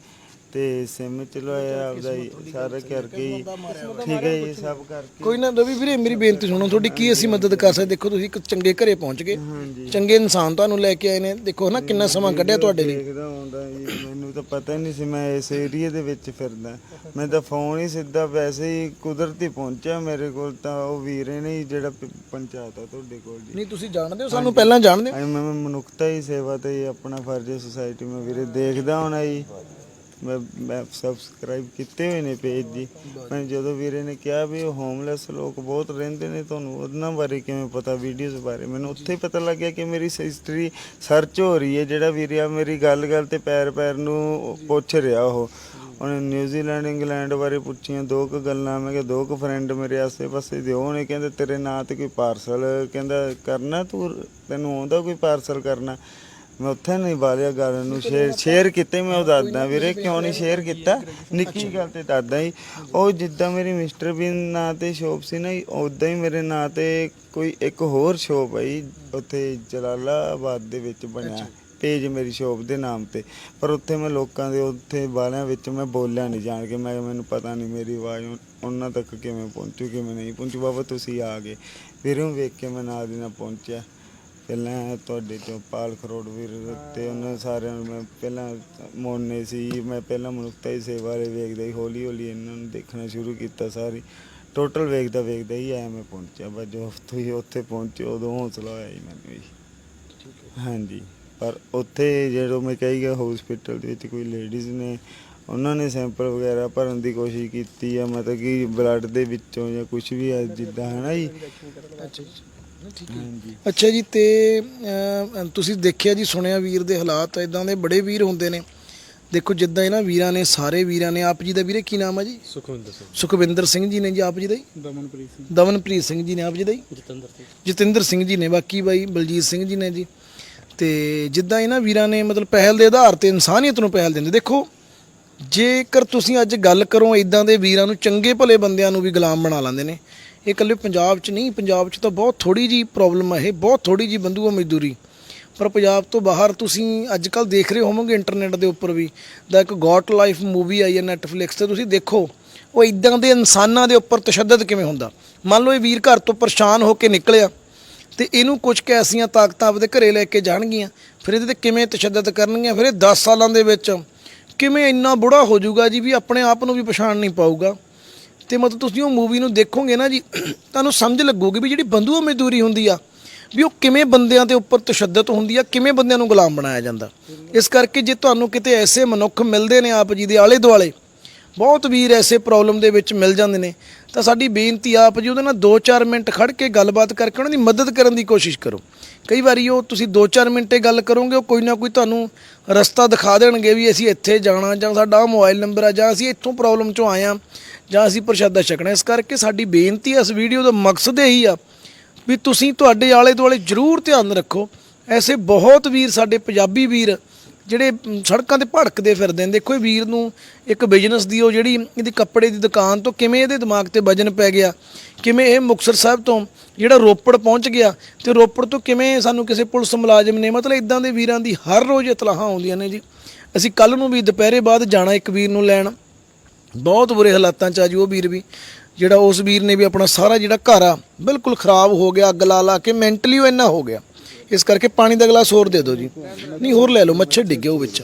ਤੇ ਸਿਮ ਚਲਾਇਆ ਆਪਦਾ ਹੀ ਸਾਰਾ ਕਰਕੇ ਹੀ। ਠੀਕ ਹੈ ਜੀ ਸਭ ਕਰਕੇ। ਕੋਈ ਨਾ ਰਵੀ ਵੀਰੇ ਮੇਰੀ ਬੇਨਤੀ ਸੁਣੋ ਤੁਹਾਡੀ ਕੀ ਅਸੀਂ ਮਦਦ ਕਰ ਸਕਦੇ? ਦੇਖੋ ਤੁਸੀਂ ਇੱਕ ਚੰਗੇ ਘਰੇ ਪਹੁੰਚ ਗਏ। ਚੰਗੇ ਇਨਸਾਨ ਤੁਹਾਨੂੰ ਲੈ ਕੇ ਆਏ ਨੇ। ਦੇਖੋ ਨਾ ਕਿੰਨਾ ਸਮਾਂ ਕੱਢਿਆ ਤੁਹਾਡੇ ਲਈ। ਦੇਖਦਾ ਹੁੰਦਾ ਜੀ ਮੈਨੂੰ ਤਾਂ ਪਤਾ ਹੀ ਨਹੀਂ ਸੀ ਮੈਂ ਇਸ ਏਰੀਏ ਦੇ ਵਿੱਚ ਫਿਰਦਾ। ਮੈਂ ਤਾਂ ਫੋਨ ਹੀ ਸਿੱਧਾ ਵੈਸੇ ਹੀ ਕੁਦਰਤੀ ਪਹੁੰਚਿਆ ਮੇਰੇ ਕੋਲ ਤਾਂ ਉਹ ਵੀਰੇ ਨੇ ਹੀ ਜਿਹੜਾ ਪ- ਪਹੁੰਚਾਤਾ ਤੁਹਾਡੇ ਕੋਲ ਜੀ। ਨਹੀਂ ਤੁਸੀਂ ਜਾਣਦੇ ਹੋ ਸਾਨੂੰ ਪਹਿਲਾਂ ਜਾਣਦੇ ਹੋ? ਮੈਂ ਮੈਂ ਮਨੁੱਖਤਾ ਹੀ ਸੇਵਾ ਤੇ ਹੀ ਆਪਣਾ ਫਰਜ਼ ਸੁਸਾਇਟੀ ਮੈਂ ਵੀਰੇ ਦੇਖਦਾ ਹੋਣਾ ਜੀ। ਮੈਂ ਮੈਂ ਸਬਸਕ੍ਰਾਈਬ ਕੀਤੇ ਹੋਏ ਨੇ ਪੇਜ ਦੀ। ਮੈਂ ਜਦੋਂ ਵੀਰੇ ਨੇ ਕਿਹਾ ਵੀ ਉਹ ਹੋਮਲੈਸ ਲੋਕ ਬਹੁਤ ਰਹਿੰਦੇ ਨੇ, ਤੁਹਾਨੂੰ ਉਹਨਾਂ ਬਾਰੇ ਕਿਵੇਂ ਪਤਾ ਵੀਡੀਓਜ਼ ਬਾਰੇ? ਮੈਨੂੰ ਉੱਥੇ ਹੀ ਪਤਾ ਲੱਗਿਆ ਕਿ ਮੇਰੀ ਹਿਸਟਰੀ ਸਰਚ ਹੋ ਰਹੀ ਹੈ, ਜਿਹੜਾ ਵੀਰੇ ਆ ਮੇਰੀ ਗੱਲ-ਗੱਲ ਤੇ ਪੈਰ-ਪੈਰ ਨੂੰ ਪੁੱਛ ਰਿਹਾ ਉਹ। ਉਹਨੇ ਨਿਊਜ਼ੀਲੈਂਡ ਇੰਗਲੈਂਡ ਬਾਰੇ ਪੁੱਛੀਆਂ, ਦੋ ਕੁ ਗੱਲਾਂ, ਮੈਂ ਕਿਹਾ ਦੋ ਕੁ ਫਰੈਂਡ ਮੇਰੇ ਆਸੇ-ਪਾਸੇ ਦੇ, ਉਹਨੇ ਕਹਿੰਦੇ, ਤੇਰੇ ਨਾਂ ਤੇ ਕੋਈ ਪਾਰਸਲ ਕਹਿੰਦਾ, ਕਰਨਾ ਤੂੰ? ਤੈਨੂੰ ਆਉਂਦਾ ਕੋਈ ਪਾਰਸਲ ਕਰਨਾ? ਮੈਂ ਉੱਥੇ ਨਹੀਂ ਬਾਲਿਆ ਗੱਲ ਨੂੰ ਸ਼ੇਅਰ ਸ਼ੇਅਰ ਕੀਤੇ ਮੈਂ ਉਹ ਦੱਸਦਾ ਵੀਰੇ ਕਿਉਂ ਨਹੀਂ ਸ਼ੇਅਰ ਕੀਤਾ? ਨਿੱਕੀ ਗੱਲ ਤੇ ਦੱਸਦਾ ਹੀ ਉਹ ਜਿੱਦਾਂ ਮੇਰੀ ਮਿਸਟਰ ਬਿਨ ਨਾਂ ਤੇ ਸ਼ੋਪ ਸੀ ਨਾ ਉਦਾਂ ਹੀ ਮੇਰੇ ਨਾਂ ਤੇ ਕੋਈ ਇੱਕ ਹੋਰ ਸ਼ੋਪ ਹੈ ਜੀ, ਉੱਥੇ ਜਲਾਲਾਬਾਦ ਦੇ ਵਿੱਚ ਬਣਿਆ ਪੇਜ ਮੇਰੀ ਸ਼ੋਪ ਦੇ ਨਾਮ ਤੇ। ਪਰ ਉੱਥੇ ਮੈਂ ਲੋਕਾਂ ਦੇ ਉੱਥੇ ਵਾਲਿਆਂ ਵਿੱਚ ਮੈਂ ਬੋਲਿਆ ਨਹੀਂ ਜਾਣ ਕੇ ਮੈਂ ਮੈਨੂੰ ਪਤਾ ਨਹੀਂ ਮੇਰੀ ਆਵਾਜ਼ ਉਹਨਾਂ ਤੱਕ ਕਿਵੇਂ ਪਹੁੰਚੂ ਕਿਵੇਂ ਨਹੀਂ ਪਹੁੰਚੂ ਬਾਬਾ ਤੁਸੀਂ ਆ ਗਏ। ਵੀਰੋਂ ਵੇਖ ਕੇ ਮੈਂ ਨਾਲ ਦੀ ਨਾਲ ਪਹੁੰਚਿਆ। ਪਹਿਲਾਂ ਤੁਹਾਡੇ ਤੋਂ ਪਾਲ ਖਰੋੜ ਵੀਰ ਤੇ ਉਹਨਾਂ ਸਾਰਿਆਂ ਨੂੰ ਮੈਂ ਪਹਿਲਾਂ ਮੋਨੇ ਸੀ, ਮੈਂ ਪਹਿਲਾਂ ਮਨੁੱਖਤਾ ਦੀ ਸੇਵਾ ਵਾਲੇ ਵੇਖਦਾ ਹੀ ਹੌਲੀ ਹੌਲੀ ਇਹਨਾਂ ਨੂੰ ਦੇਖਣਾ ਸ਼ੁਰੂ ਕੀਤਾ ਸਾਰੀ। ਟੋਟਲ ਵੇਖਦਾ ਵੇਖਦਾ ਹੀ ਆਇਆ ਮੈਂ ਪਹੁੰਚਿਆ, ਬਸ ਜੋ ਤੁਸੀਂ ਉੱਥੇ ਪਹੁੰਚੇ ਉਦੋਂ ਹੌਸਲਾ ਹੋਇਆ ਜੀ ਮੈਨੂੰ ਜੀ ਹਾਂਜੀ, ਪਰ ਉੱਥੇ ਜਦੋਂ ਮੈਂ ਕਹੀ ਗਿਆ ਹਸਪੀਟਲ ਦੇ ਵਿੱਚ ਕੋਈ ਲੇਡੀਜ਼ ਨੇ, ਉਹਨਾਂ ਨੇ ਸੈਂਪਲ ਵਗੈਰਾ ਭਰਨ ਦੀ ਕੋਸ਼ਿਸ਼ ਕੀਤੀ ਆ ਮਤਲਬ ਕਿ ਬਲੱਡ ਦੇ ਵਿੱਚੋਂ ਜਾਂ ਕੁਝ ਵੀ ਆ, ਜਿੱਦਾਂ ਹੈ ਨਾ ਜੀ ਠੀਕ ਹਾਂਜੀ ਅੱਛਾ ਜੀ ਤੇ ਤੁਸੀਂ ਦੇਖਿਆ ਜੀ ਸੁਣਿਆ ਵੀਰ ਦੇ ਹਾਲਾਤ ਇਦਾਂ ਦੇ ਬੜੇ ਵੀਰ ਹੁੰਦੇ ਨੇ। ਦੇਖੋ ਜਿੱਦਾਂ ਇਹਨਾਂ ਵੀਰਾਂ ਨੇ ਸਾਰੇ ਵੀਰਾਂ ਨੇ ਆਪ ਜੀ ਦਾ ਵੀਰੇ ਕੀ ਨਾਮ ਹੈ ਜੀ? ਸੁਖਵਿੰਦਰ ਸਿੰਘ। ਸੁਖਵਿੰਦਰ ਸਿੰਘ ਜੀ ਨੇ ਜੀ ਆਪ ਜੀ ਦਾ ਦਮਨਪ੍ਰੀਤ ਸਿੰਘ। ਦਮਨਪ੍ਰੀਤ ਸਿੰਘ ਜੀ ਨੇ ਆਪ ਜੀ ਦਾ ਜਤਿੰਦਰ ਸਿੰਘ। ਜਤਿੰਦਰ ਸਿੰਘ ਜੀ ਨੇ ਬਾਕੀ ਬਾਈ ਬਲਜੀਤ ਸਿੰਘ ਜੀ ਨੇ ਜੀ। ਤੇ ਜਿੱਦਾਂ ਇਹਨਾਂ ਵੀਰਾਂ ਨੇ ਮਤਲਬ ਪਹਿਲ ਦੇ ਆਧਾਰ ਤੇ ਇਨਸਾਨੀਅਤ ਨੂੰ ਪਹਿਲ ਦਿੰਦੇ। ਦੇਖੋ ਜੇਕਰ ਤੁਸੀਂ ਅੱਜ ਗੱਲ ਕਰੋ ਇਦਾਂ ਦੇ ਵੀਰਾਂ ਨੂੰ ਚੰਗੇ ਭਲੇ ਬੰਦਿਆਂ ਨੂੰ ਵੀ ਗੁਲਾਮ ਬਣਾ ਲੈਂਦੇ ਨੇ। ਇਹ ਇਕੱਲੇ ਪੰਜਾਬ 'ਚ ਨਹੀਂ, ਪੰਜਾਬ 'ਚ ਤਾਂ ਬਹੁਤ ਥੋੜੀ ਜੀ ਪ੍ਰੋਬਲਮ ਹੈ ਇਹ, ਬਹੁਤ ਥੋੜੀ ਜੀ ਬੰਦੂਆ ਮਜ਼ਦੂਰੀ। ਪਰ ਪੰਜਾਬ ਤੋਂ ਬਾਹਰ ਤੁਸੀਂ ਅੱਜ ਕੱਲ ਦੇਖ ਰਹੇ ਹੋਵੋਗੇ ਇੰਟਰਨੈਟ ਦੇ ਉੱਪਰ ਵੀ, ਦਾ ਇੱਕ ਗੋਟ ਲਾਈਫ ਮੂਵੀ ਆਈ ਹੈ ਨੈਟਫਲਿਕਸ ਤੇ, ਤੁਸੀਂ ਦੇਖੋ, ਉਹ ਇਦਾਂ ਦੇ ਇਨਸਾਨਾਂ ਦੇ ਉੱਪਰ ਤਸ਼ੱਦਦ ਕਿਵੇਂ ਹੁੰਦਾ? ਮੰਨ ਲਓ ਇਹ ਵੀਰ ਘਰ ਤੋਂ ਪਰੇਸ਼ਾਨ ਹੋ ਕੇ ਨਿਕਲਿਆ, ਤੇ ਇਹਨੂੰ ਕੁਝ ਕੁ ਐਸੀਆਂ ਤਾਕਤਾਂ ਆਪਦੇ ਘਰੇ ਲੈ ਕੇ ਜਾਣਗੀਆਂ, ਫਿਰ ਇਹਦੇ ਤੇ ਕਿਵੇਂ ਤਸ਼ੱਦਦ ਕਰਨਗੀਆਂ? ਫਿਰ ਇਹ 10 ਸਾਲਾਂ ਦੇ ਵਿੱਚ ਕਿਵੇਂ ਇੰਨਾ ਬੁੜਾ ਹੋ ਜਾਊਗਾ ਜੀ ਵੀ ਆਪਣੇ ਆਪ ਨੂੰ ਵੀ ਪਛਾਣ ਨਹੀਂ ਪਾਊਗਾ? ਤੇ ਮਤਲਬ ਤੁਸੀਂ ਉਹ ਮੂਵੀ ਨੂੰ ਦੇਖੋਗੇ ਨਾ ਜੀ, ਤੁਹਾਨੂੰ ਸਮਝ ਲੱਗੂਗੀ ਵੀ ਜਿਹੜੀ ਬੰਦੂਆ ਮਜ਼ਦੂਰੀ ਹੁੰਦੀ ਆ, ਵੀ ਉਹ ਕਿਵੇਂ ਬੰਦਿਆਂ ਦੇ ਉੱਪਰ ਤਸ਼ੱਦਦ ਹੁੰਦੀ ਆ, ਕਿਵੇਂ ਬੰਦਿਆਂ ਨੂੰ ਗੁਲਾਮ ਬਣਾਇਆ ਜਾਂਦਾ। ਇਸ ਕਰਕੇ ਜੇ ਤੁਹਾਨੂੰ ਕਿਤੇ ਐਸੇ ਮਨੁੱਖ ਮਿਲਦੇ ਨੇ ਆਪ ਜੀ ਦੇ ਆਲੇ ਦੁਆਲੇ ਬਹੁਤ ਵੀਰ ਐਸੇ ਪ੍ਰੋਬਲਮ ਦੇ ਵਿੱਚ ਮਿਲ ਜਾਂਦੇ ਨੇ, ਤਾਂ ਸਾਡੀ ਬੇਨਤੀ ਆਪ ਜੀ ਉਹਦੇ ਨਾਲ 2-4 ਮਿੰਟ ਖੜ ਕੇ ਗੱਲਬਾਤ ਕਰਕੇ ਉਹਨਾਂ ਦੀ ਮਦਦ ਕਰਨ ਦੀ ਕੋਸ਼ਿਸ਼ ਕਰੋ। ਕਈ ਵਾਰੀ ਉਹ ਤੁਸੀਂ 2-4 ਮਿੰਟੇ ਗੱਲ ਕਰੋਗੇ, ਉਹ ਕੋਈ ਨਾ ਕੋਈ ਤੁਹਾਨੂੰ ਰਸਤਾ ਦਿਖਾ ਦੇਣਗੇ ਵੀ ਅਸੀਂ ਇੱਥੇ ਜਾਣਾ ਜਾਂ ਸਾਡਾ ਆਹ ਮੋਬਾਈਲ ਨੰਬਰ ਆ ਜਾਂ ਅਸੀਂ ਇੱਥੋਂ ਪ੍ਰੋਬਲਮ ਚੋਂ ਆਏ ਆ ਜਾਂ ਅਸੀਂ ਪ੍ਰਸ਼ਾਦਾ ਛਕਣਾ। ਇਸ ਕਰਕੇ ਸਾਡੀ ਬੇਨਤੀ ਇਸ ਵੀਡੀਓ ਦਾ ਮਕਸਦ ਇਹੀ ਆ ਵੀ ਤੁਸੀਂ ਤੁਹਾਡੇ ਆਲੇ ਦੁਆਲੇ ਜ਼ਰੂਰ ਧਿਆਨ ਰੱਖੋ। ਐਸੇ ਬਹੁਤ ਵੀਰ ਸਾਡੇ ਪੰਜਾਬੀ ਵੀਰ ਜਿਹੜੇ ਸੜਕਾਂ ਤੇ ਭੜਕਦੇ ਫਿਰਦੇ ਨੇ, ਦੇਖੋ ਇਹ ਵੀਰ ਨੂੰ ਇੱਕ ਬਿਜ਼ਨਸ ਦੀ ਉਹ ਜਿਹੜੀ ਇਹਦੀ ਕੱਪੜੇ ਦੀ ਦੁਕਾਨ ਤੋਂ ਕਿਵੇਂ ਇਹਦੇ ਦਿਮਾਗ ਤੇ ਵਜਨ ਪੈ ਗਿਆ, ਕਿਵੇਂ ਇਹ ਮੁਕਤਸਰ ਸਾਹਿਬ ਤੋਂ ਜਿਹੜਾ ਰੋਪੜ ਪਹੁੰਚ ਗਿਆ ਤੇ ਰੋਪੜ ਤੋਂ ਕਿਵੇਂ ਸਾਨੂੰ ਕਿਸੇ ਪੁਲਿਸ ਮੁਲਾਜ਼ਮ ਨੇ, ਮਤਲਬ ਇਦਾਂ ਦੇ ਵੀਰਾਂ ਦੀ ਹਰ ਰੋਜ਼ ਇਤਲਾਹਾਂ ਆਉਂਦੀਆਂ ਨੇ ਜੀ। ਅਸੀਂ ਕੱਲ ਨੂੰ ਵੀ ਦੁਪਹਿਰੇ ਬਾਅਦ ਜਾਣਾ ਇੱਕ ਵੀਰ ਨੂੰ ਲੈਣ। ਬਹੁਤ ਬੁਰੇ ਹਾਲਾਤਾਂ 'ਚ ਆ ਜੀ ਉਹ ਵੀਰ ਵੀ, ਜਿਹੜਾ ਉਸ ਵੀਰ ਨੇ ਵੀ ਆਪਣਾ ਸਾਰਾ ਜਿਹੜਾ ਘਰ ਆ, ਬਿਲਕੁਲ ਖਰਾਬ ਹੋ ਗਿਆ, ਅੱਗ ਲਾ ਲਾ ਕੇ ਮੈਂਟਲੀ ਉਹ ਇੰਨਾ ਹੋ ਗਿਆ। ਇਸ ਕਰਕੇ ਪਾਣੀ ਦਾ ਗਲਾਸ ਹੋਰ ਦੇ ਦਿਓ ਜੀ। ਨਹੀਂ, ਹੋਰ ਲੈ ਲਓ, ਮੱਛਰ ਡਿੱਗੇ ਉਹ ਵਿੱਚ।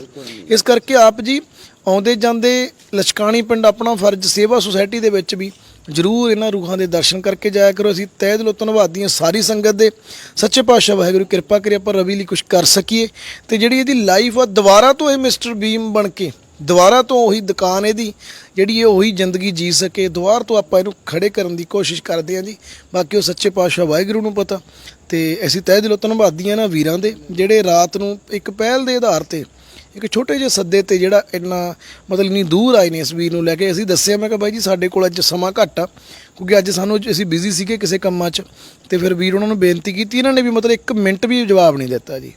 ਇਸ ਕਰਕੇ ਆਪ ਜੀ ਆਉਂਦੇ ਜਾਂਦੇ ਲਚਕਾਣੀ ਪਿੰਡ ਆਪਣਾ ਫਰਜ਼ ਸੇਵਾ ਸੁਸਾਇਟੀ ਦੇ ਵਿੱਚ ਵੀ ਜਰੂਰ ਇਹਨਾਂ ਰੂਹਾਂ ਦੇ ਦਰਸ਼ਨ ਕਰਕੇ ਜਾਇਆ ਕਰੋ। ਅਸੀਂ ਤਹਿ ਦਿਲੋਂ ਧੰਨਵਾਦੀ ਹਾਂ ਸਾਰੀ ਸੰਗਤ ਦੇ। ਸੱਚੇ ਪਾਤਸ਼ਾਹ ਵਾਹਿਗੁਰੂ, ਕਿਰਪਾ ਕਰੇ ਆਪਾਂ ਰਵੀ ਲਈ ਕੁਝ ਕਰ ਸਕੀਏ। ਤੇ ਜਿਹੜੀ ਇਹਦੀ ਲਾਈਫ ਆ, ਦੁਬਾਰਾ ਤੋਂ ਇਹ ਮਿਸਟਰ ਬੀਮ ਬਣ ਕੇ, ਦੁਬਾਰਾ ਤੋਂ ਉਹੀ ਦੁਕਾਨ ਇਹਦੀ, ਜਿਹੜੀ ਇਹ ਉਹੀ ਜ਼ਿੰਦਗੀ ਜੀ ਸਕੇ। ਦੁਬਾਰਾ ਤੋਂ ਆਪਾਂ ਇਹਨੂੰ ਖੜੇ ਕਰਨ ਦੀ ਕੋਸ਼ਿਸ਼ ਕਰਦੇ ਹਾਂ ਜੀ। ਬਾਕੀ ਉਹ ਸੱਚੇ ਪਾਤਸ਼ਾਹ ਵਾਹਿਗੁਰੂ ਨੂੰ ਪਤਾ। ਤੇ ਅਸੀਂ ਤਹਿ ਦਿਲੋਂ ਧੰਨਵਾਦੀ ਹਾਂ ਨਾ ਵੀਰਾਂ ਦੇ, ਜਿਹੜੇ ਰਾਤ ਨੂੰ ਇੱਕ ਪਹਿਲ ਦੇ ਆਧਾਰ ਤੇ, ਇੱਕ ਛੋਟੇ ਜਿਹੇ ਸੱਦੇ ਤੇ ਜਿਹੜਾ ਇੰਨਾ ਮਤਲਬ ਇੰਨੀ ਦੂਰ ਆਏ ਨੇ ਇਸ ਵੀਰ ਨੂੰ ਲੈ ਕੇ, ਅਸੀਂ ਦੱਸਿਆ, ਮੈਂ ਕਿਹਾ ਬਾਈ ਜੀ ਸਾਡੇ ਕੋਲ ਅੱਜ ਸਮਾਂ ਘੱਟ ਆ, ਕਿਉਂਕਿ ਅੱਜ ਸਾਨੂੰ ਅਸੀਂ ਬਿਜ਼ੀ ਸੀਗੇ ਕਿਸੇ ਕੰਮਾਂ 'ਚ, ਤੇ ਫਿਰ ਵੀਰ ਉਹਨਾਂ ਨੂੰ ਬੇਨਤੀ ਕੀਤੀ, ਇਹਨਾਂ ਨੇ ਵੀ ਮਤਲਬ ਇੱਕ ਮਿੰਟ ਵੀ ਜਵਾਬ ਨਹੀਂ ਦਿੱਤਾ ਜੀ।